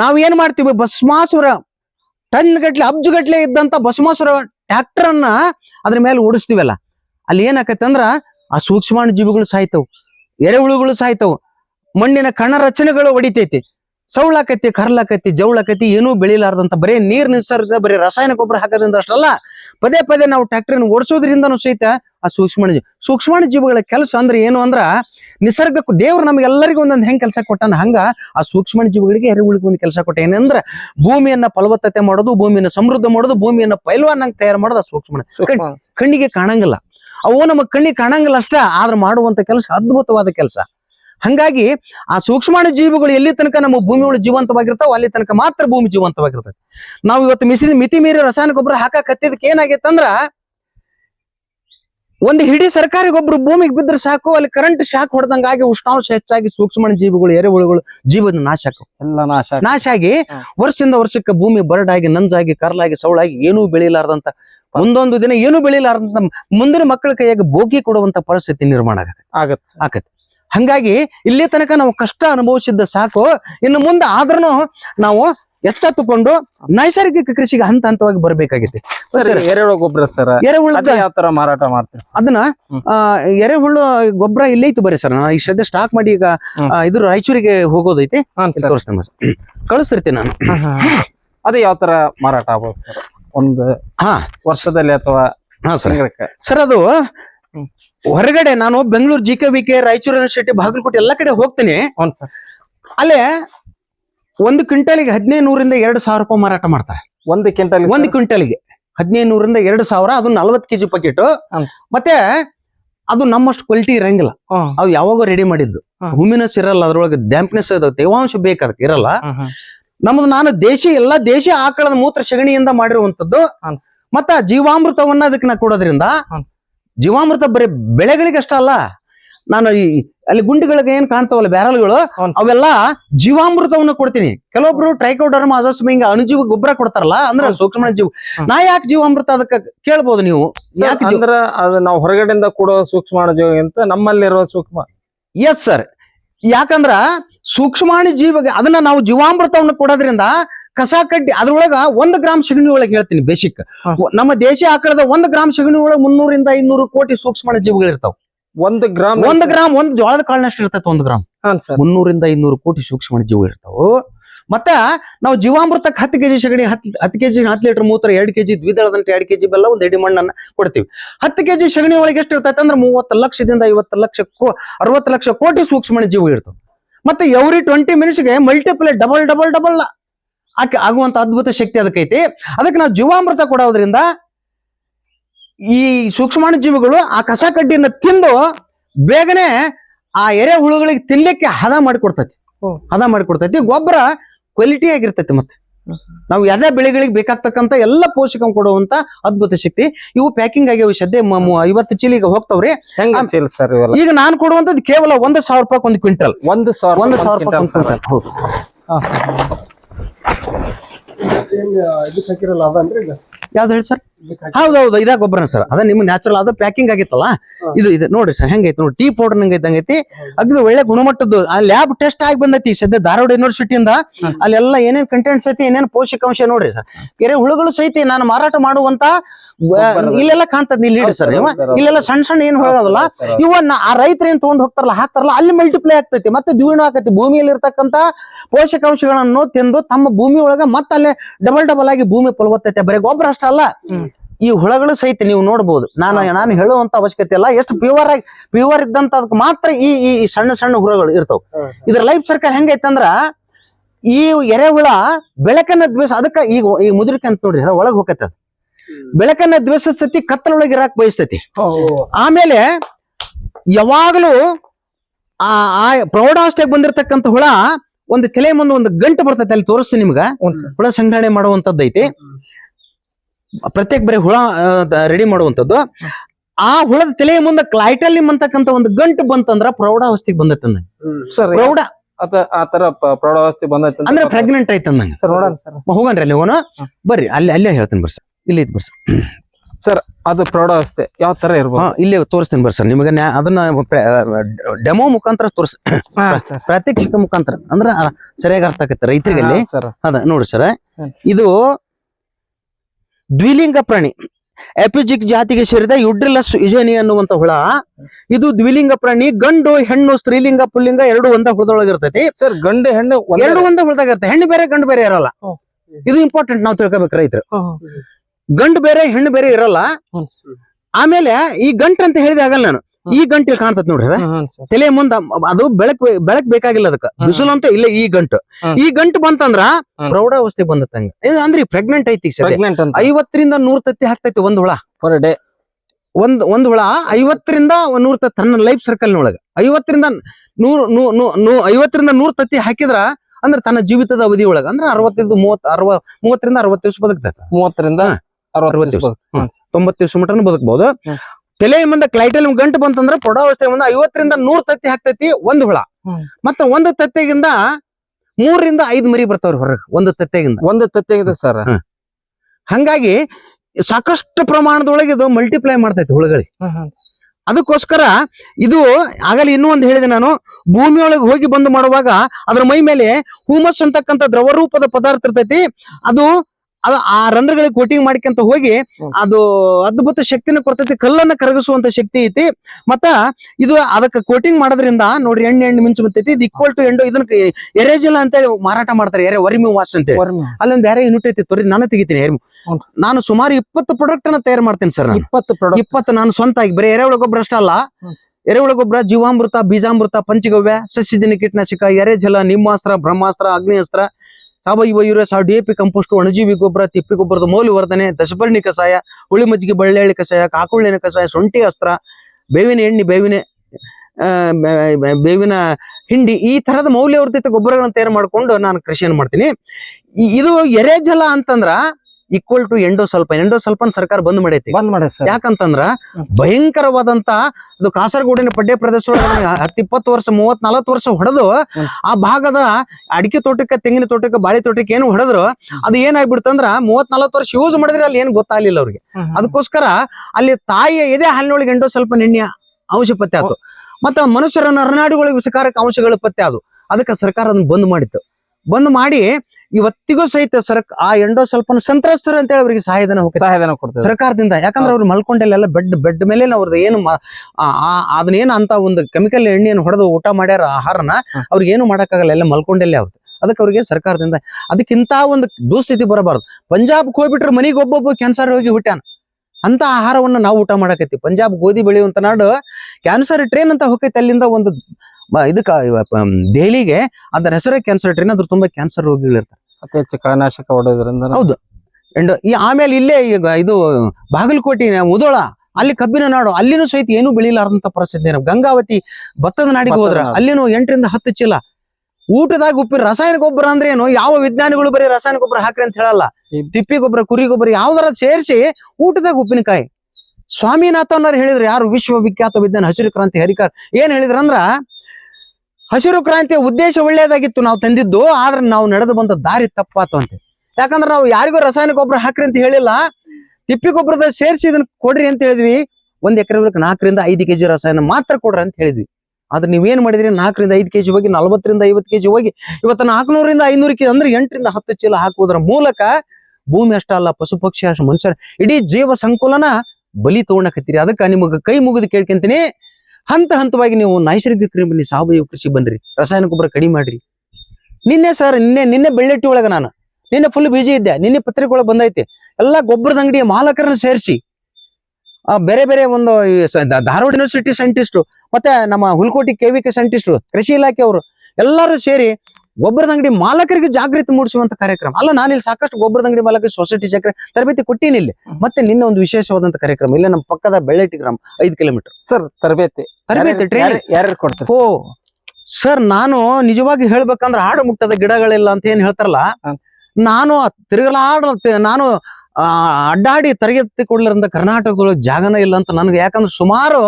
ನಾವ್ ಏನ್ ಮಾಡ್ತೀವಿ? ಭಸ್ಮಾಸುರ ಟನ್ ಗಟ್ಲೆ ಅಬ್ಜು ಗಟ್ಲೆ ಇದ್ದಂತ ಭಸ್ಮಾಸುರ ಟ್ಯಾಕ್ಟರ್ ಅನ್ನ ಅದ್ರ ಮೇಲೆ ಓಡಿಸ್ತೀವಲ್ಲ, ಅಲ್ಲಿ ಏನಾಕೈತೆ ಅಂದ್ರ ಆ ಸೂಕ್ಷ್ಮಾಣು ಜೀವಿಗಳು ಸಾಯ್ತವು, ಎರೆಹುಳುಗಳು ಸಾಯ್ತವು, ಮಣ್ಣಿನ ಕಣ ರಚನೆಗಳು ಹೊಡಿತೈತಿ ಸೌಳಾಕತಿ ಕರ್ಲಾಕತಿ ಜೌಳಾಕತಿ ಏನೂ ಬೆಳಿಲಾರ್ದಂತ ಬರೀ ನೀರ್ ನಿಸರ್ಗ, ಬರೀ ರಾಸಾಯನಿಕ ಗೊಬ್ಬರ ಹಾಕೋದ್ರಿಂದ ಅಷ್ಟಲ್ಲ, ಪದೇ ಪದೇ ನಾವು ಟ್ರ್ಯಾಕ್ಟರ್ ಓಡಿಸೋದ್ರಿಂದನೂ ಸಹಿತ ಆ ಸೂಕ್ಷ್ಮಾಣು ಜೀವಿ ಸೂಕ್ಷ್ಮಾಣು ಜೀವಿಗಳ ಕೆಲಸ ಅಂದ್ರೆ ಏನು ಅಂದ್ರ ನಿಸರ್ಗಕ್ಕೂ ದೇವ್ರು ನಮಗೆಲ್ಲರಿಗೂ ಒಂದೊಂದು ಹೆಂಗೆ ಕೆಲಸ ಕೊಟ್ಟಾನ ಹಂಗ ಆ ಸೂಕ್ಷ್ಮ ಜೀವಿಗಳಿಗೆ ಎರೆಹುಳಿಗೆ ಒಂದು ಕೆಲಸ ಕೊಟ್ಟ. ಏನಂದ್ರೆ ಭೂಮಿಯನ್ನ ಫಲವತ್ತತೆ ಮಾಡೋದು ಭೂಮಿಯನ್ನ ಸಮೃದ್ಧ ಮಾಡೋದು ಭೂಮಿಯನ್ನ ಪೈಲ್ವಾನಂಗೆ ತಯಾರು ಮಾಡೋದು ಆ ಸೂಕ್ಷ್ಮ. ಕಣ್ಣಿಗೆ ಕಾಣಂಗಿಲ್ಲ. ಅವು ನಮ್ಮ ಕಣ್ಣಿಗೆ ಕಾಣಂಗಿಲ್ಲ ಅಷ್ಟೇ ಆದ್ರೆ ಮಾಡುವಂತ ಕೆಲಸ ಅದ್ಭುತವಾದ ಕೆಲಸ. ಹಂಗಾಗಿ ಆ ಸೂಕ್ಷ್ಮಾಣು ಜೀವಿಗಳು ಎಲ್ಲಿ ತನಕ ನಮ್ಮ ಭೂಮಿ ಒಳಗೆ ಜೀವಂತವಾಗಿರ್ತಾವ ಅಲ್ಲಿ ತನಕ ಮಾತ್ರ ಭೂಮಿ ಜೀವಂತವಾಗಿರ್ತದೆ. ನಾವು ಇವತ್ತು ಮಿಸಿ ಮಿತಿ ಮೀರಿ ರಸಾಯನ ಗೊಬ್ಬರ ಹಾಕಕ್ ಹತ್ತಿದಕ್ಕೆ ಏನಾಗೈತೆ ಅಂದ್ರ ಒಂದು ಹಿಡಿ ಸರ್ಕಾರಿ ಗೊಬ್ಬರ ಭೂಮಿಗೆ ಬಿದ್ರೆ ಸಾಕು ಅಲ್ಲಿ ಕರೆಂಟ್ ಶಾಕ್ ಹೊಡೆದಂಗಾಗಿ ಉಷ್ಣಾಂಶ ಹೆಚ್ಚಾಗಿ ಸೂಕ್ಷ್ಮ ಜೀವಿಗಳು ಎರೆಹುಳುಗಳು ಜೀವದ ನಾಶ. ಎಲ್ಲ ನಾಶ ನಾಶ ಆಗಿ ವರ್ಷದಿಂದ ವರ್ಷಕ್ಕೆ ಭೂಮಿ ಬರಡಾಗಿ ನಂಜಾಗಿ ಕರ್ಲಾಗಿ ಸೌಳಾಗಿ ಏನೂ ಬೆಳಿಲಾರ್ದಂತ ಮುಂದೊಂದು ದಿನ ಏನೂ ಬೆಳಿಲಾರ್ದಂತ ಮುಂದಿನ ಮಕ್ಕಳ ಕೈಯಾಗ ಬೋಗಿ ಕೊಡುವಂತ ಪರಿಸ್ಥಿತಿ ನಿರ್ಮಾಣ ಆಗತ್ತೆ. ಆಗತ್ತೆ. ಹಂಗಾಗಿ ಇಲ್ಲಿ ತನಕ ನಾವು ಕಷ್ಟ ಅನುಭವಿಸಿದ್ದ ಸಾಕು. ಇನ್ನು ಮುಂದೆ ಆದ್ರೂ ನಾವು ಎಚ್ಚೆತ್ತುಕೊಂಡು ನೈಸರ್ಗಿಕ ಕೃಷಿಗೆ ಹಂತ ಹಂತವಾಗಿ ಬರ್ಬೇಕಾಗೈತಿ ಸರ್ ಎರೆಹುಳ ಗೊಬ್ಬರ ಸರ್. ಎರೆಹುಳ ಯಾವ ತರ ಮಾರಾಟ ಮಾಡ್ತೀರಿ ಅದನ್ನ ಎರೆಹುಳು ಗೊಬ್ಬರ ಇಲ್ಲೇ ಇತ್ತು ಬರೀ ಸರ್. ನಾನು ಈ ಸದ್ಯ ಸ್ಟಾಕ್ ಮಾಡಿ ಈಗ ಇದ್ರ ರಾಯಚೂರಿಗೆ ಹೋಗೋದೈತಿ. ತೋರಿಸ್ತೇನೆ ಸರ್. ಕಳಿಸ್ತಿರ್ತೀನಿ ನಾನು. ಅದೇ ಯಾವ ತರ ಮಾರಾಟ ಆಗ್ಬೋದು ಸರ್? ಒಂದು ಹಾ. ವರ್ಷದಲ್ಲಿ ಅಥವಾ ಹಾ ಸರ್. ಸರ್ ಅದು ಹೊರಗಡೆ ನಾನು Bengaluru G K V K Raichur university Bagalkot ಎಲ್ಲಾ ಕಡೆ ಹೋಗ್ತೀನಿ. ಅಲ್ಲೇ ಒಂದು ಕ್ವಿಂಟಲ್ಗೆ ಹದಿನೈದು ನೂರಿಂದ ಎರಡು ಸಾವಿರ ರೂಪಾಯಿ ಮಾರಾಟ ಮಾಡ್ತಾರೆ. ಒಂದು ಕ್ವಿಂಟಲ್ ಒಂದು ಕ್ವಿಂಟಲ್ಗೆ ಹದಿನೈದು ನೂರಿಂದ ಎರಡು ಸಾವಿರ ಅದು ನಲ್ವತ್ತು ಕೆಜಿ ಪ್ಯಾಕೆಟ್. ಮತ್ತೆ ಅದು ನಮ್ಮಷ್ಟು ಕ್ವಾಲಿಟಿ ಇರಂಗಿಲ್ಲ. ಅವು ಯಾವಾಗ ರೆಡಿ ಮಾಡಿದ್ದು. ಹ್ಮ್. ಹುಮಿನಸ್ ಇರಲ್ಲ ಅದ್ರೊಳಗೆ ಡ್ಯಾಂಪ್ನೆಸ್ ತೇವಾಂಶ ಬೇಕು ಅದಕ್ಕೆ ಇರಲ್ಲ. ನಮ್ದು ನಾನು ದೇಶಿ ಎಲ್ಲಾ ದೇಶಿ ಆಕಳದ ಮೂತ್ರ ಸಗಣಿಯಿಂದ ಮಾಡಿರುವಂತದ್ದು. ಮತ್ತ ಜೀವಾಮೃತವನ್ನ ಅದಕ್ಕೆ ನಾ ಕೊಡೋದ್ರಿಂದ ಜೀವಾಮೃತ ಬರೀ ಬೆಳೆಗಳಿಗೆ ಅಷ್ಟ ಅಲ್ಲ ನಾನು ಈ ಅಲ್ಲಿ ಗುಂಡಿಗಳಿಗೆ ಏನ್ ಕಾಣ್ತಾವಲ್ಲ ಬ್ಯಾರಲ್ಗಳು. ಅವೆಲ್ಲ ಜೀವಾಮೃತವನ್ನ ಕೊಡ್ತೀನಿ. ಕೆಲವೊಬ್ರು ಟ್ರೈಕೋಡರ್ಮ ಹಿಂಗ ಅಣುಜೀವ ಗೊಬ್ಬರ ಕೊಡ್ತಾರಲ್ಲ ಅಂದ್ರೆ. ಸೂಕ್ಷ್ಮ ಜೀವ. ನಾ ಯಾಕೆ ಜೀವಾಮೃತ ಅದಕ್ಕೆ ಕೇಳ್ಬೋದು ನೀವು? ಅಂದ್ರ ಅದು ನಾವು ಹೊರಗಡೆಯಿಂದ ಕೊಡೋ ಸೂಕ್ಷ್ಮ ಅಂತ ನಮ್ಮಲ್ಲಿರುವ ಸೂಕ್ಷ್ಮ. ಎಸ್ ಸರ್ ಯಾಕಂದ್ರ ಸೂಕ್ಷ್ಮಾಣು ಜೀವಿಗೆ ಅದನ್ನ ನಾವು ಜೀವಾಮೃತವನ್ನು ಕೊಡೋದ್ರಿಂದ ಕಸ ಕಡ್ಡಿ ಅದ್ರೊಳಗ ಒಂದ್ ಗ್ರಾಮ್ ಸಗಣಿ ಒಳಗೆ ಹೇಳ್ತೀನಿ ಬೇಸಿಕ್. ನಮ್ಮ ದೇಶ ಆಕಳದ ಒಂದ್ ಗ್ರಾಮ್ ಸಗಣಿ ಒಳಗೆ ಮುನ್ನೂರಿಂದ ಇನ್ನೂರು ಕೋಟಿ ಸೂಕ್ಷ್ಮಾಣು ಜೀವಿಗಳು ಇರ್ತಾವ ಒಂದು ಗ್ರಾಮ್ ಒಂದ್ ಗ್ರಾಮ್ ಒಂದ್ ಜೋಳದ ಕಾಳಿನಷ್ಟು ಇರ್ತೈತೆ ಒಂದ್ ಗ್ರಾಮ್ ಹಾಂ ಸರ್. ಮುನ್ನೂರಿಂದ ಇನ್ನೂರು ಕೋಟಿ ಸೂಕ್ಷ್ಮ ಜೀವ ಇರ್ತಾವ. ಮತ್ತ ನಾವು ಜೀವಾಮೃತಕ್ಕೆ ಹತ್ತು ಕೆಜಿ ಸಗಣಿ ಹತ್ತು ಹತ್ತು ಕೆಜಿ ಹತ್ತು ಲೀಟರ್ ಮೂತ್ರ ಎರಡು ಕೆಜಿ ದ್ವಿದಳದಂತೆ ಎರಡು ಕೆಜಿ ಬೆಲ್ಲ ಒಂದು ಎಡಿ ಮಣ್ಣನ್ನ ಕೊಡ್ತೀವಿ. ಹತ್ತು ಕೆಜಿ ಸಗಣಿ ಒಳಗೆ ಎಷ್ಟು ಇರ್ತೈತೆ ಅಂದ್ರೆ ಮೂವತ್ತು ಲಕ್ಷದಿಂದ ಐವತ್ತು ಲಕ್ಷ ಕೋ ಅರವತ್ತು ಲಕ್ಷ ಕೋಟಿ ಸೂಕ್ಷ್ಮ ಜೀವ ಇರ್ತವೆ ಮತ್ತೆ ಎವ್ರಿ ಟ್ವೆಂಟಿ ಮಿನಿಟ್ಸ್ಗೆ ಮಲ್ಟಿಪ್ಲೈ ಡಬಲ್ ಡಬಲ್ ಡಬಲ್ ಆಕೆ ಆಗುವಂತ ಅದ್ಭುತ ಶಕ್ತಿ ಅದಕ್ಕೈತಿ. ಅದಕ್ಕೆ ನಾವು ಜೀವಾಮೃತ ಕೊಡೋದ್ರಿಂದ ಈ ಸೂಕ್ಷ್ಮಾಣು ಜೀವಿಗಳು ಆ ಕಸ ಕಡ್ಡಿಯನ್ನ ತಿಂದು ಬೇಗನೆ ಆ ಎರೆ ಹುಳುಗಳಿಗೆ ತಿನ್ಲಿಕ್ಕೆ ಹದ ಮಾಡಿಕೊಡ್ತೈತಿ. ಹದ ಮಾಡಿಕೊಡ್ತೈತಿ. ಗೊಬ್ಬರ ಕ್ವಾಲಿಟಿ ಆಗಿರ್ತೈತಿ ಮತ್ತೆ. ನಾವು ಎಲ್ಲ ಬೆಳೆಗಳಿಗೆ ಬೇಕಾಗ್ತಕ್ಕಂಥ ಎಲ್ಲ ಪೋಷಕ ಕೊಡುವಂತ ಅದ್ಭುತ ಶಕ್ತಿ. ಇವು ಪ್ಯಾಕಿಂಗ್ ಆಗ್ಯಾವ ಸದ್ಯ ಐವತ್ತು ಚೀಲಿಗೆ ಹೋಗ್ತಾವ್ರಿ. ಹೆಂಗ ಆಮ್- ಚೀಲ ಸರ್ ಈಗ ನಾನು ಕೊಡುವಂತದ್ದು ಕೇವಲ ಒಂದು ಸಾವಿರ ರೂಪಾಯಿ ಒಂದು ಕ್ವಿಂಟಲ್. ಒಂದು ಸಾವಿರ ಒಂದು ರೂಪಾಯಿ ಸಾವಿರ ರೂಪಾಯಿ ಹೌದು. ಯಾವ್ದು ಹೇಳಿ ಸರ್ ಹೌದು ಹೌದೌದು ಇದಾಗ ಗೊಬ್ಬರನ ಸರ್ ಅದ ನಿಮ್ಗೆ ನ್ಯಾಚುರಲ್ ಅದು ಪ್ಯಾಕಿಂಗ್ ಆಗಿತ್ತಲ್ಲ? ಇದು ಇದು ನೋಡ್ರಿ ಸರ್ ಹೆಂಗೈತಿ ನೋಡಿ ಟೀ ಪೌಡರ್ ನಂಗೆ ಇದ್ದಂಗೈತಿ ಅಗ್ದು ಒಳ್ಳೆ ಗುಣಮಟ್ಟದ್ದು ಆ ಲ್ಯಾಬ್ ಟೆಸ್ಟ್ ಆಗಿ ಬಂದೈತಿ ಸದ್ಯ ಧಾರವಾಡ ಯೂನಿವರ್ಸಿಟಿಯಿಂದ ಅಲ್ಲೆಲ್ಲ ಏನೇನ್ ಕಂಟೆಂಟ್ಸ್ ಐತಿ ಏನೇನ್ ಪೋಷಕಾಂಶ ನೋಡ್ರಿ ಸರ್ ಕೆರೆ ಹುಳುಗಳು ಸಹಿತ ನಾನು ಮಾರಾಟ ಮಾಡುವಂತ ಇಲ್ಲೆಲ್ಲ ಕಾಣ್ತದ ಇಲ್ಲಿ ಸರ್ ನೀವು. sir, ಇಲ್ಲೆಲ್ಲ ಸಣ್ಣ ಸಣ್ಣ ಏನ್ ಹೇಳೋದಲ್ಲ ಇವನ್ನ ಆ ರೈತರು ಏನ್ ತಗೊಂಡ್ ಹೋಗ್ತಾರಲ್ಲ ಹಾಕ್ತಾರಲ್ಲ ಅಲ್ಲಿ ಮಲ್ಟಿಪ್ಲೈ ಆಗ್ತೈತಿ. ಮತ್ತೆ ದ್ವಿಗುಣ ಆಕತಿ ಭೂಮಿಯಲ್ಲಿ ಇರ್ತಕ್ಕಂತ ಪೋಷಕಾಂಶಗಳನ್ನು ತಿಂದು ತಮ್ಮ ಭೂಮಿ ಒಳಗ ಮತ್ತೆ ಅಲ್ಲೇ ಡಬಲ್ ಡಬಲ್ ಆಗಿ ಭೂಮಿ ಫಲವತ್ತತೆ. ಬರೀ ಗೊಬ್ಬರ ಅಷ್ಟ ಅಲ್ಲ. ಈ ಹುಳಗಳು ಸಹಿತ ನೀವು ನೋಡಬಹುದು ನಾನು ನಾನು ಹೇಳುವಂತ ಅವಶ್ಯಕತೆ ಇಲ್ಲ ಎಷ್ಟು ಪ್ಯೂರ್ ಆಗಿ ಪ್ಯೂರ್ ಇದ್ದಂತ ಅದಕ್ಕೆ ಮಾತ್ರ ಈ ಈ ಈ ಸಣ್ಣ ಸಣ್ಣ ಹುಳಗಳು ಇರ್ತಾವ. ಇದ್ರ ಲೈಫ್ ಸರ್ಕಲ್ ಹೆಂಗೈತಂದ್ರ ಈ ಎರೆಹುಳ ಬೆಳಕನ್ನ ದ್ವೇಷ ಅದಕ್ಕ ಈಗ ಈ ಮುದ್ರಿಕೆ ಅಂತ ನೋಡ್ರಿ ಅದ ಒಳಗ್ ಹೋಗತ್ತೆ ಅದು. ಬೆಳಕನ್ನ ದ್ವೇಷಿಸ್ತೈತಿ ಕತ್ತಲೊಳಗೆ ಇರಾಕ್ ಬಯಸ್ತತಿ. ಆಮೇಲೆ ಯಾವಾಗಲೂ ಆ ಆ ಪ್ರೌಢಾವಸ್ಥೆಗೆ ಬಂದಿರತಕ್ಕಂತ ಹುಳ ಒಂದು ತಲೆ ಮುಂದೆ ಒಂದು ಗಂಟು ಬರ್ತೈತೆ ಅಲ್ಲಿ ತೋರಿಸ್ತೀನಿ ನಿಮ್ಗ. ಹುಳ ಸಂಗ್ರಹಣೆ ಮಾಡುವಂತದ್ದು ಐತಿ. ಪ್ರತ್ಯೇಕ ಬರೀ ಹುಳ ರೆಡಿ ಮಾಡುವಂತದ್ದು ಆ ಹುಳದ ತಲೆಯ ಮುಂದೆ ಕ್ಲೈಟಲಿಮ್ ಅಂತಕ್ಕಂತ ಒಂದು ಗಂಟು ಬಂತಂದ್ರ ಪ್ರೌಢಾವಸ್ಥೆಗೆ ಬಂದೈತೆ ಅಂದಂಗೆ. ಸರ್ ಪ್ರೌಢ ಅದ ಆ ತರ ಪ- ಪ್ರೌಢಾವಸ್ಥೆ ಬಂದ ಅಂದ್ರೆ. ಪ್ರೆಗ್ನೆಂಟ್ ಐತೆ ಸರ್ ನೋಡೋಣ ಸರ್. ಹೋಗನ್ರಿ ಅಲ್ಲಿ ಹೋಗೋಣ. ಬರ್ರಿ ಅಲ್ಲಿ ಅಲ್ಲೇ ಹೇಳ್ತೀನಿ ಬರ್ರಿ ಸರ್. ಇಲ್ಲಿ ಐತಿ ಸರ್ ಅದು ಪ್ರೌಢ ವ್ಯವಸ್ಥೆ ಯಾವ ತರ ಇರ್ಬೋದು? ಇಲ್ಲಿ ತೋರಿಸ್ತೀನಿ ಬರ್ರಿ ಸರ್. ನಿಮಗೆ ನ್ಯಾ- ಅದನ್ನ ಡೆಮೋ ಮುಖಾಂತರ ತೋರಿಸ್ ಪ್ರಾತ್ಯಕ್ಷಿಕ ಮುಖಾಂತರ ಅಂದ್ರ ಸರಿಯಾಗಿ ಅರ್ಥ ಆಗತ್ತೆ ರೈತರಿಗೆ ಸರ್. ಅದ ನೋಡಿ ಸರ್. ಇದು ದ್ವಿಲಿಂಗ ಪ್ರಾಣಿ. ಎಪಿಜಿಕ್ ಜಾತಿಗೆ ಸೇರಿದ ಯುಡ್ರಿಲಸ್ ಇಜೇನಿ ಅನ್ನುವಂತ ಹುಳ. ಇದು ದ್ವಿಲಿಂಗ ಪ್ರಾಣಿ ಗಂಡು ಹೆಣ್ಣು ಸ್ತ್ರೀಲಿಂಗ ಪುಲ್ಲಿಂಗ ಎರಡು ಒಂದ ಹುಳದೊಳಗಿರ್ತೈತಿ. ಸರ್ ಗಂಡು ಹೆಣ್ಣು ಎರಡು ಒಂದ ಹುಳದಾಗ ಇರುತ್ತೆ ಹೆಣ್ಣು ಬೇರೆ ಗಂಡು ಬೇರೆ ಇರಲ್ಲ ಇದು ಇಂಪಾರ್ಟೆಂಟ್ ನಾವು ತಿಳ್ಕೊಬೇಕು ರೈತರು. ಗಂಡು ಬೇರೆ ಹೆಣ್ಣು ಬೇರೆ ಇರಲ್ಲ. ಆಮೇಲೆ ಈ ಗಂಟು ಅಂತ ಹೇಳಿದೆ ಆಗಲ್ಲ ನಾನು. ಈ ಗಂಟು ಇಲ್ಲಿ ಕಾಣ್ತತ್ ನೋಡ್ರಿ ಅದ. ತಲೆ ಮುಂದ ಅದು ಬೆಳಕ್ ಬೆಳಕ್ ಬೇಕಾಗಿಲ್ಲ ಅದಕ್ಕ. ಬಿಸಿಲು ಅಂತ ಇಲ್ಲ ಈ ಗಂಟು. ಈ ಗಂಟು ಬಂತಂದ್ರ ಪ್ರೌಢ ಪ್ರೌಢಾವಸ್ಥೆ ಬಂದತ್ತಂಗ ಅಂದ್ರೆ ಪ್ರೆಗ್ನೆಂಟ್ ಐತಿ ಐವತ್ತರಿಂದ ನೂರ್ ತತ್ತಿ ಹಾಕ್ತೈತಿ ಒಂದ್ ಹುಳ. ಪರ್ ಡೇ ಒಂದ್ ಒಂದ್ ಹುಳ ಐವತ್ತರಿಂದ ನೂರ್ ತತ್ತಿ ತನ್ನ ಲೈಫ್ ಸರ್ಕಲ್ ಒಳಗ ಐವತ್ತರಿಂದ ನೂರ್ ನೂ ಐವತ್ತರಿಂದ ನೂರ್ ತತ್ತಿ ಹಾಕಿದ್ರ ಅಂದ್ರೆ ತನ್ನ ಜೀವಿತದ ಅವಧಿ ಒಳಗ. ಅಂದ್ರೆ ಅರವತ್ತೈದು ಮೂವತ್ ಅರವ ಮೂವತ್ತರಿಂದ ಅರವತ್ತು ದಿವಸ ಬದುಕ್ತೈತೆ. ಮೂವತ್ತರಿಂದ. ಅರವತ್ತು ದಿವಸ. ತೊಂಬತ್ತು ದಿವಸ ಮಟನು ಬದುಕಬಹುದು ತಲೆ ಮುಂದೆ ಕ್ಲೈಟಲ್ ಗಂಟು ಬಂತಂದ್ರ ಪ್ರೌಢಾವಸ್ಥೆ ಮುಂದೆ ಐವತ್ತರಿಂದ ನೂರ್ ತತ್ತಿ ಹಾಕ್ತೈತಿ ಒಂದ್ ಹುಳ. ಮತ್ತ ಒಂದು ತತ್ತೆಗಿಂದ ಮೂರರಿಂದ ಐದ್ ಮರಿ ಬರ್ತಾವ್ರಿ ಹೊರಗೆ ಒಂದು ತತ್ತೆಗಿಂದ. ಒಂದು ತತ್ತೆಗಿದೆ ಸರ್. ಹಂಗಾಗಿ ಸಾಕಷ್ಟು ಪ್ರಮಾಣದೊಳಗೆ ಇದು ಮಲ್ಟಿಪ್ಲೈ ಮಾಡ್ತೈತಿ ಹುಳುಗಳಿಗೆ. ಅದಕ್ಕೋಸ್ಕರ ಇದು ಆಗಲಿ ಇನ್ನೂ ಒಂದು ಹೇಳಿದೆ ನಾನು ಭೂಮಿಯೊಳಗೆ ಹೋಗಿ ಬಂದು ಮಾಡುವಾಗ ಅದ್ರ ಮೈ ಮೇಲೆ ಹೂಮಸ್ ಅಂತಕ್ಕಂಥ ದ್ರವ ರೂಪದ ಪದಾರ್ಥ ಇರ್ತೈತಿ. ಅದು ಅದು ಆ ರಂಧ್ರಗಳಿಗೆ ಕೋಟಿಂಗ್ ಮಾಡ್ಕೊಂತ ಹೋಗಿ ಅದು ಅದ್ಭುತ ಶಕ್ತಿನ ಕೊರತೈತಿ ಕಲ್ಲನ್ನ ಕರಗಿಸುವಂತ ಶಕ್ತಿ ಐತಿ. ಮತ್ತ ಇದು ಅದಕ್ಕೆ ಕೋಟಿಂಗ್ ಮಾಡೋದ್ರಿಂದ ನೋಡ್ರಿ ಎಣ್ಣೆ ಎಣ್ಣೆ ಮಿಂಚು ಬರ್ತೈತಿ. ಇದು ಈಕ್ವಲ್ ಟು ಎಂಡು ಇದನ್ನ ಎರೆಜಿಲ್ಲ ಅಂತ ಹೇಳಿ ಮಾರಾಟ ಮಾಡ್ತಾರೆ. ಎರೆ ವರಿಮಿ ವಾಶ್ ಅಂತ. ಅಲ್ಲೊಂದು ಬೇರೆ ಯೂನಿಟ್ ಐತಿ ತೋರಿ ನಾನು ತೆಗಿತೀನಿ ಎರಿಮು ನಾನು ಸುಮಾರು ಇಪ್ಪತ್ತು ಪ್ರಾಡಕ್ಟ್ ಅನ್ನ ತಯಾರು ಮಾಡ್ತೀನಿ ಸರ್ ನಾನು. ಇಪ್ಪತ್ತು ಪ್ರಾಡಕ್ಟ್ ಇಪ್ಪತ್ತು ನಾನು ಸ್ವಂತ ಆಗಿ ಬರೀ ಎರೆಹುಳ ಗೊಬ್ಬರ ಅಷ್ಟ ಅಲ್ಲ. ಎರೆಹುಳ ಗೊಬ್ಬರ ಜೀವಾಮೃತ ಬೀಜಾಮೃತ ಪಂಚಗವ್ಯ ಸಸ್ಯಜನ್ಯ ಕೀಟನಾಶಕ ಎರೆಜಲ ನಿಮ್ಮಾಸ್ತ್ರ ಬ್ರಹ್ಮಾಸ್ತ್ರ ಅಗ್ನಿಅಸ್ತ್ರ ಸಾವಯವ urea D A P compost ಒಣಜೀವಿ ಗೊಬ್ಬರ, ತಿಪ್ಪಿ ಗೊಬ್ಬರದ ಮೌಲ್ಯವರ್ಧನೆ ದಶಪರ್ಣಿ ಕಷಾಯ, ಹುಳಿ ಮಜ್ಜಿಗೆ, ಬಳ್ಳೆಹಳ್ಳಿ ಕಷಾಯ, ಕಾಕುಳ್ಳಿನ ಕಷಾಯ, ಶುಂಠಿ ಅಸ್ತ್ರ, ಬೇವಿನ ಎಣ್ಣೆ, ಬೇವಿನ ಬೇವಿನ ಹಿಂಡಿ ಈ ತರದ ಮೌಲ್ಯವರ್ಧಿತ ಗೊಬ್ಬರಗಳನ್ನ ತಯಾರು ಮಾಡ್ಕೊಂಡು ನಾನು ಕೃಷಿಯನ್ನು ಮಾಡ್ತೀನಿ. ಇದು ಎರೆ ಜಲ ಅಂತಂದ್ರ ಈಕ್ವಲ್ ಟು ಎಂಡೋ ಸ್ವಲ್ಪ ಎಂಡೋ ಸ್ವಲ್ಪ ಸರ್ಕಾರ ಬಂದ್ ಮಾಡೈತಿ. ಬಂದ್ ಮಾಡಿ ಯಾಕಂತಂದ್ರ ಭಯಂಕರವಾದಂತ ಅದು ಕಾಸರಗೋಡಿನ ಪಡ್ಡೆ ಪ್ರದೇಶದೊಳಗೆ ಹತ್ತಿಪ್ಪತ್ತು ವರ್ಷ ಮೂವತ್ ನಲವತ್ತು ವರ್ಷ ಹೊಡೆದು ಆ ಭಾಗದ ಅಡಿಕೆ ತೋಟಕ್ಕೆ ತೆಂಗಿನ ತೋಟಕ್ಕೆ ಬಾಳೆ ತೋಟಕ್ಕೆ ಏನು ಹೊಡೆದ್ರು ಅದು ಏನಾಗ್ಬಿಡ್ತಂದ್ರ ಮೂವತ್ ನಾಲ್ಕು ವರ್ಷ ಯೂಸ್ ಮಾಡಿದ್ರೆ ಅಲ್ಲಿ ಏನು ಗೊತ್ತಾಗ್ಲಿಲ್ಲ ಅವ್ರಿಗೆ. ಅದಕ್ಕೋಸ್ಕರ ಅಲ್ಲಿ ತಾಯಿಯ ಎದೆ ಹಾಲಿನೊಳಗೆ ಎಂಡೋ ಸ್ವಲ್ಪ ನಿಣ್ಯ ಅಂಶ ಪತ್ತೆ ಆಯ್ತು ಮತ್ತ ಮನುಷ್ಯರ ನರನಾಡಿಗಳಿಗೆ ವಿಷಕಾರಕ ಅಂಶಗಳು ಪತ್ತೆ ಆದವು. ಅದಕ್ಕೆ ಸರ್ಕಾರ ಅದನ್ನ ಬಂದ್ ಮಾಡಿತ್ತು. ಬಂದ್ ಮಾಡಿ ಇವತ್ತಿಗೂ ಸಹಿತ ಸರ್ಕ ಆ ಎಂಡೋ ಸ್ವಲ್ಪ ಸಂತ್ರಸ್ತರು ಅಂತ ಹೇಳಿ ಅವರಿಗೆ ಸಹಾಯಧನ ಸಹಾಯಧನ ಕೊಡ್ತಾರೆ ಸರ್ಕಾರದಿಂದ. ಯಾಕಂದ್ರೆ ಅವ್ರು ಮಲ್ಕೊಂಡೆಲ್ಲ ಬೆಡ್ ಬೆಡ್ ಮೇಲೆ ಅವ್ರದ್ದು ಏನು ಅದನ್ನೇನು ಅಂತ ಒಂದು ಕೆಮಿಕಲ್ ಎಣ್ಣೆಯನ್ನು ಹೊಡೆದು ಊಟ ಮಾಡ್ಯಾರ ಆಹಾರನ. ಅವ್ರಿಗೆ ಏನು ಮಾಡಕ್ಕಾಗಲ್ಲ ಎಲ್ಲ ಮಲ್ಕೊಂಡೆಲ್ಲೇ ಅವ್ರದ್ದು ಅದಕ್ಕೆ ಅವ್ರಿಗೆ ಸರ್ಕಾರದಿಂದ ಅದಕ್ಕಿಂತ ಒಂದು ದುಸ್ಥಿತಿ ಬರಬಾರ್ದು. ಪಂಜಾಬ್ ಹೋಗ್ಬಿಟ್ರೆ ಮನೆಗೆ ಒಬ್ಬೊಬ್ಬ ಕ್ಯಾನ್ಸರ್ ಹೋಗಿ ಹುಟ್ಟ್ಯಾನ ಅಂತ ಆಹಾರವನ್ನು ನಾವು ಊಟ ಮಾಡಕತ್ತಿ ಪಂಜಾಬ್ ಗೋಧಿ ಬೆಳೆಯುವಂತ ನಾಡು ಕ್ಯಾನ್ಸರ್ ಟ್ರೈನ್ ಅಂತ ಹೋಗೈತೆ ಅಲ್ಲಿಂದ ಒಂದು ಇದಕ್ಕ ದೆಹಲಿಗೆ ಅದರ ಹೆಸರೇ ಕ್ಯಾನ್ಸರ್ ಟ್ರೈನ್ ಅದ್ರ ತುಂಬಾ ಕ್ಯಾನ್ಸರ್ ರೋಗಿಗಳಿರ್ತಾರೆ ಅತಿ ಹೆಚ್ಚು ಕೀಟನಾಶಕ ಹೊಡೆಯೋದ್ರಿಂದ ಹೌದು. ಅಂಡ್ ಈ ಆಮೇಲೆ ಇಲ್ಲೇ ಈಗ ಇದು ಬಾಗಲಕೋಟೆ ಉದೋಳ ಅಲ್ಲಿ ಕಬ್ಬಿನ ನಾಡು ಅಲ್ಲಿನೂ ಸಹಿತ ಏನು ಬೆಳಿಲಾರ್ದಂತ ಪರಿಸ್ಥಿತಿ ನಮ್ ಗಂಗಾವತಿ ಭತ್ತದ ನಾಡಿಗೆ ಹೋದ್ರ. ಅಲ್ಲಿನೂ ಎಂಟರಿಂದ ಹತ್ತು ಚೀಲ. ಊಟದಾಗ ಉಪ್ಪಿ ರಾಸಾಯನಿಕ ಗೊಬ್ಬರ ಅಂದ್ರೆ ಏನು? ಯಾವ ವಿಜ್ಞಾನಿಗಳು ಬರೀ ರಾಸಾಯನಿಕ ಗೊಬ್ಬರ ಹಾಕ್ರಿ ಅಂತ ಹೇಳಲ್ಲ. ತಿಪ್ಪಿ ಗೊಬ್ಬರ ಕುರಿ ಗೊಬ್ಬರ ಯಾವ್ದಾರ ಸೇರಿಸಿ ಊಟದಾಗ ಉಪ್ಪಿನಕಾಯಿ. ಸ್ವಾಮಿನಾಥನ್ ಅವ್ರು ಹೇಳಿದ್ರು ಯಾರು ವಿಶ್ವವಿಖ್ಯಾತ ವಿಜ್ಞಾನ ಹಸಿರು ಕ್ರಾಂತಿ ಹರಿಕಾರ್ ಏನ್ ಹೇಳಿದ್ರಂದ್ರ ಹಸಿರು ಕ್ರಾಂತಿಯ ಉದ್ದೇಶ ಒಳ್ಳೆಯದಾಗಿತ್ತು ನಾವು ತಂದಿದ್ದು, ಆದ್ರೆ ನಾವು ನಡೆದು ಬಂದ ದಾರಿ ತಪ್ಪಾತು ಅಂತ ಯಾಕಂದ್ರೆ ನಾವು ಯಾರಿಗೂ ರಾಸಾಯನಿಕ ಗೊಬ್ಬರ ಹಾಕ್ರಿ ಅಂತ ಹೇಳಿಲ್ಲ. ತಿಪ್ಪಿ ಗೊಬ್ಬರದ ಸೇರಿಸಿ ಇದನ್ನ ಕೊಡ್ರಿ ಅಂತ ಹೇಳಿದ್ವಿ. ಒಂದ್ ಎಕರೆ ಬೆಳಕು ನಾಲ್ಕರಿಂದ ಐದು ಕೆಜಿ ರಸಾಯನ ಮಾತ್ರ ಕೊಡ್ರಿ ಅಂತ ಹೇಳಿದ್ವಿ. ಆದ್ರೆ ನೀವೇನ್ ಮಾಡಿದ್ರಿ? ನಾಲ್ಕರಿಂದ ಐದು ಕೆಜಿ ಹೋಗಿ, ನಲ್ವತ್ತರಿಂದ ಐವತ್ತು ಕೆಜಿ ಹೋಗಿ, ಇವತ್ತು ನಾಲ್ಕನೂರಿಂದ ಐನೂರು ಕೆಜಿ ಅಂದ್ರೆ ಎಂಟರಿಂದ ಹತ್ತು ಚೀಲ ಹಾಕುವುದರ ಮೂಲಕ ಭೂಮಿ ಅಷ್ಟ ಅಲ್ಲ, ಪಶು ಪಕ್ಷಿ ಅಷ್ಟು ಮನುಷ್ಯರ ಇಡೀ ಜೀವ ಸಂಕುಲನ ಬಲಿ ತಗೊಂಡಕತ್ತೀರಿ ಅದಕ್ಕೆ ನಿಮಗೆ ಕೈ ಮುಗಿದು ಕೇಳ್ಕೊಂತೀನಿ. ಹಂತ ಹಂತವಾಗಿ ನೀವು ನೈಸರ್ಗಿಕ ಕ್ರಿಮಿ ಸಾವಯವ ಕೃಷಿ ಬನ್ರಿ ರಾಸಾಯನಿಕ ಗೊಬ್ಬರ ಕಡಿಮೆ ಮಾಡ್ರಿ. ನಿನ್ನೆ ಸರ್, ನಿನ್ನೆ ನಿನ್ನೆ ಬೆಳ್ಳೆಟ್ಟಿ ಒಳಗ ನಾನು, ನಿನ್ನೆ ಫುಲ್ ಬಿಜಿ ಇದ್ದೆ, ನಿನ್ನೆ ಪತ್ರಿಕೆ ಒಳಗೆ ಬಂದೈತಿ. ಎಲ್ಲಾ ಗೊಬ್ಬರದ ಅಂಗಡಿಯ ಮಾಲಕರನ್ನು ಸೇರಿಸಿ ಬೇರೆ ಬೇರೆ ಒಂದು ಧಾರವಾಡ ಯೂನಿವರ್ಸಿಟಿ ಸೈಂಟಿಸ್ಟು ಮತ್ತೆ ನಮ್ಮ ಹುಲ್ಕೋಟಿ ಕೆ ವಿ ಕೃಷಿ ಇಲಾಖೆಯವರು ಎಲ್ಲರೂ ಸೇರಿ ಗೊಬ್ಬರದ ಅಂಗಡಿ ಮಾಲಕರಿಗೆ ಜಾಗೃತಿ ಮೂಡಿಸುವಂತ ಕಾರ್ಯಕ್ರಮ. ಅಲ್ಲ ನಾನು ಇಲ್ಲಿ ಸಾಕಷ್ಟು ಗೊಬ್ಬರದ ಅಂಗಡಿ ಮಾಲಕ ಸೊಸೈಟಿ ಚಕ್ರ ತರಬೇತಿ ಕೊಟ್ಟಿನಿ ಇಲ್ಲಿ. ಮತ್ತೆ ನಿನ್ನೆ ಒಂದು ವಿಶೇಷವಾದಂತ ಕಾರ್ಯಕ್ರಮ. ಇಲ್ಲೇ ನಮ್ಮ ಪಕ್ಕದ ಬೆಳ್ಳಟ್ಟಿ ಗ್ರಾಮ ಐದು ಕಿಲೋಮೀಟರ್. ಸರ್ ತರಬೇತಿ. ತರಬೇತಿ ಟ್ರೈನ್ ಯಾರ್ಯಾರು ಕೊಡ್ತಾರೆ? ಓ ಸರ್ ನಾನು ನಿಜವಾಗಿ ಹೇಳ್ಬೇಕಂದ್ರೆ ಹಾಡು ಮುಟ್ಟದ ಗಿಡಗಳಿಲ್ಲ ಅಂತ ಏನ್ ಹೇಳ್ತಾರಲ್ಲ ನಾನು ತಿರುಗಲಾಡ ನಾನು ಅಡ್ಡಾಡಿ ತರಗತಿ ಕೊಡ್ಲಿರಂತ ಕರ್ನಾಟಕದೊಳಗೆ ಜಾಗನ ಇಲ್ಲ ಅಂತ ನನಗೆ ಯಾಕಂದ್ರೆ ಸುಮಾರು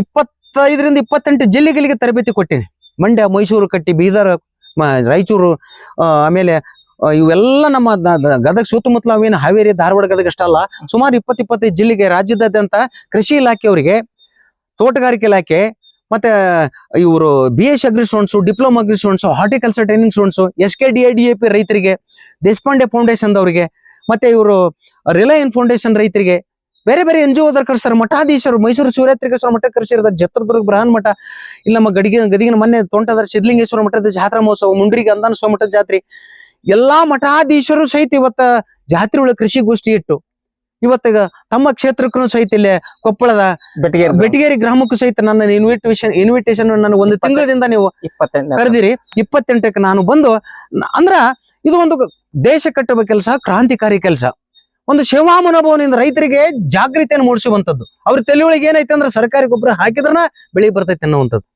ಇಪ್ಪತ್ತೈದರಿಂದ ಇಪ್ಪತ್ತೆಂಟು ಜಿಲ್ಲೆಗಳಿಗೆ ತರಬೇತಿ ಕೊಟ್ಟಿನಿ. ಮಂಡ್ಯ ಮೈಸೂರು ಕಟ್ಟಿ ಬೀದರ್ ರಾಯಚೂರು ಆಮೇಲೆ ಇವೆಲ್ಲ ನಮ್ಮ ಗದಗ ಸುತ್ತಮುತ್ತಲ ಅವೇನು ಹಾವೇರಿ, ಧಾರವಾಡ ಗದಗ ಅಷ್ಟಲ್ಲ ಸುಮಾರು ಇಪ್ಪತ್ತು ಇಪ್ಪತ್ತೈದು ಜಿಲ್ಲೆಗೆ ರಾಜ್ಯದಾದ್ಯಂತ ಕೃಷಿ ಇಲಾಖೆಯವರಿಗೆ ತೋಟಗಾರಿಕೆ ಇಲಾಖೆ, ಮತ್ತೆ, ಇವರು B S agri students diploma agri students horticulture training students S K D A D A P ರೈತರಿಗೆ, ದೇಶಪಾಂಡೆ ಫೌಂಡೇಶನ್ ದವರಿಗೆ, ಮತ್ತೆ ಇವರು ರಿಲಯನ್ ಫೌಂಡೇಶನ್ ರೈತರಿಗೆ ಬೇರೆ ಬೇರೆ ಎನ್ ಜಿ ಓದರ್ ಕರ್ಸಾರ ಮಠಾಧೀಶರು ಮೈಸೂರು ಶಿವರಾತ್ರಿಕೇಶ್ವರ ಮಠ ಕರ್ಸಿರ್ತಾರೆ ಜತ್ರದುರ್ಗ ಬೃಹನ್ ಮಠ ಇಲ್ಲ ನಮ್ಮ ಗಡಿಗೆ ಗದಿಗಿನ ಮೊನ್ನೆ ತೋಂಟದ ಸಿದ್ಲಿಂಗೇಶ್ವರ ಮಠದ ಜಾತ್ರಾ ಮಹೋತ್ಸವ ಮುಂಡ್ರಿಗೆ ಅಂದಾನ ಸ್ವಾಮಿ ಮಠದ ಜಾತ್ರೆ ಎಲ್ಲಾ ಮಠಾಧೀಶರು ಸಹಿತ ಇವತ್ತ ಜಾತ್ರೆ ಒಳಗೆ ಕೃಷಿ ಗೋಷ್ಠಿ ಇಟ್ಟು ಇವತ್ತ ತಮ್ಮ ಕ್ಷೇತ್ರಕ್ಕೂ ಸಹಿತ ಇಲ್ಲಿ ಕೊಪ್ಪಳದ ಬೆಟಗೇರಿ ಗ್ರಾಮಕ್ಕೂ ಸಹಿತ ನನ್ನ ಇನ್ವಿಟೇಷನ್ ಇನ್ವಿಟೇಷನ್ ನನಗೆ ಒಂದು ತಿಂಗಳದಿಂದ ನೀವು ಕರೆದಿರಿ. ಇಪ್ಪತ್ತೆಂಟಕ್ಕೆ ನಾನು ಬಂದು ಅಂದ್ರ ಇದು ಒಂದು ದೇಶ ಕಟ್ಟುವ ಕೆಲಸ ಕ್ರಾಂತಿಕಾರಿ ಕೆಲಸ. ಒಂದು ಸೇವಾ ಮನೋಭಾವನೆಯಿಂದ ರೈತರಿಗೆ ಜಾಗೃತಿಯನ್ನು ಮೂಡಿಸುವಂತದ್ದು ಅವ್ರ ತಲೆ ಒಳಗೆ ಏನೈತೆ ಅಂದ್ರೆ ಸರ್ಕಾರಿ ಗೊಬ್ಬರ ಹಾಕಿದ್ರನ ಬೆಳೆ ಬರ್ತೈತೆ ಅನ್ನುವಂಥದ್ದು.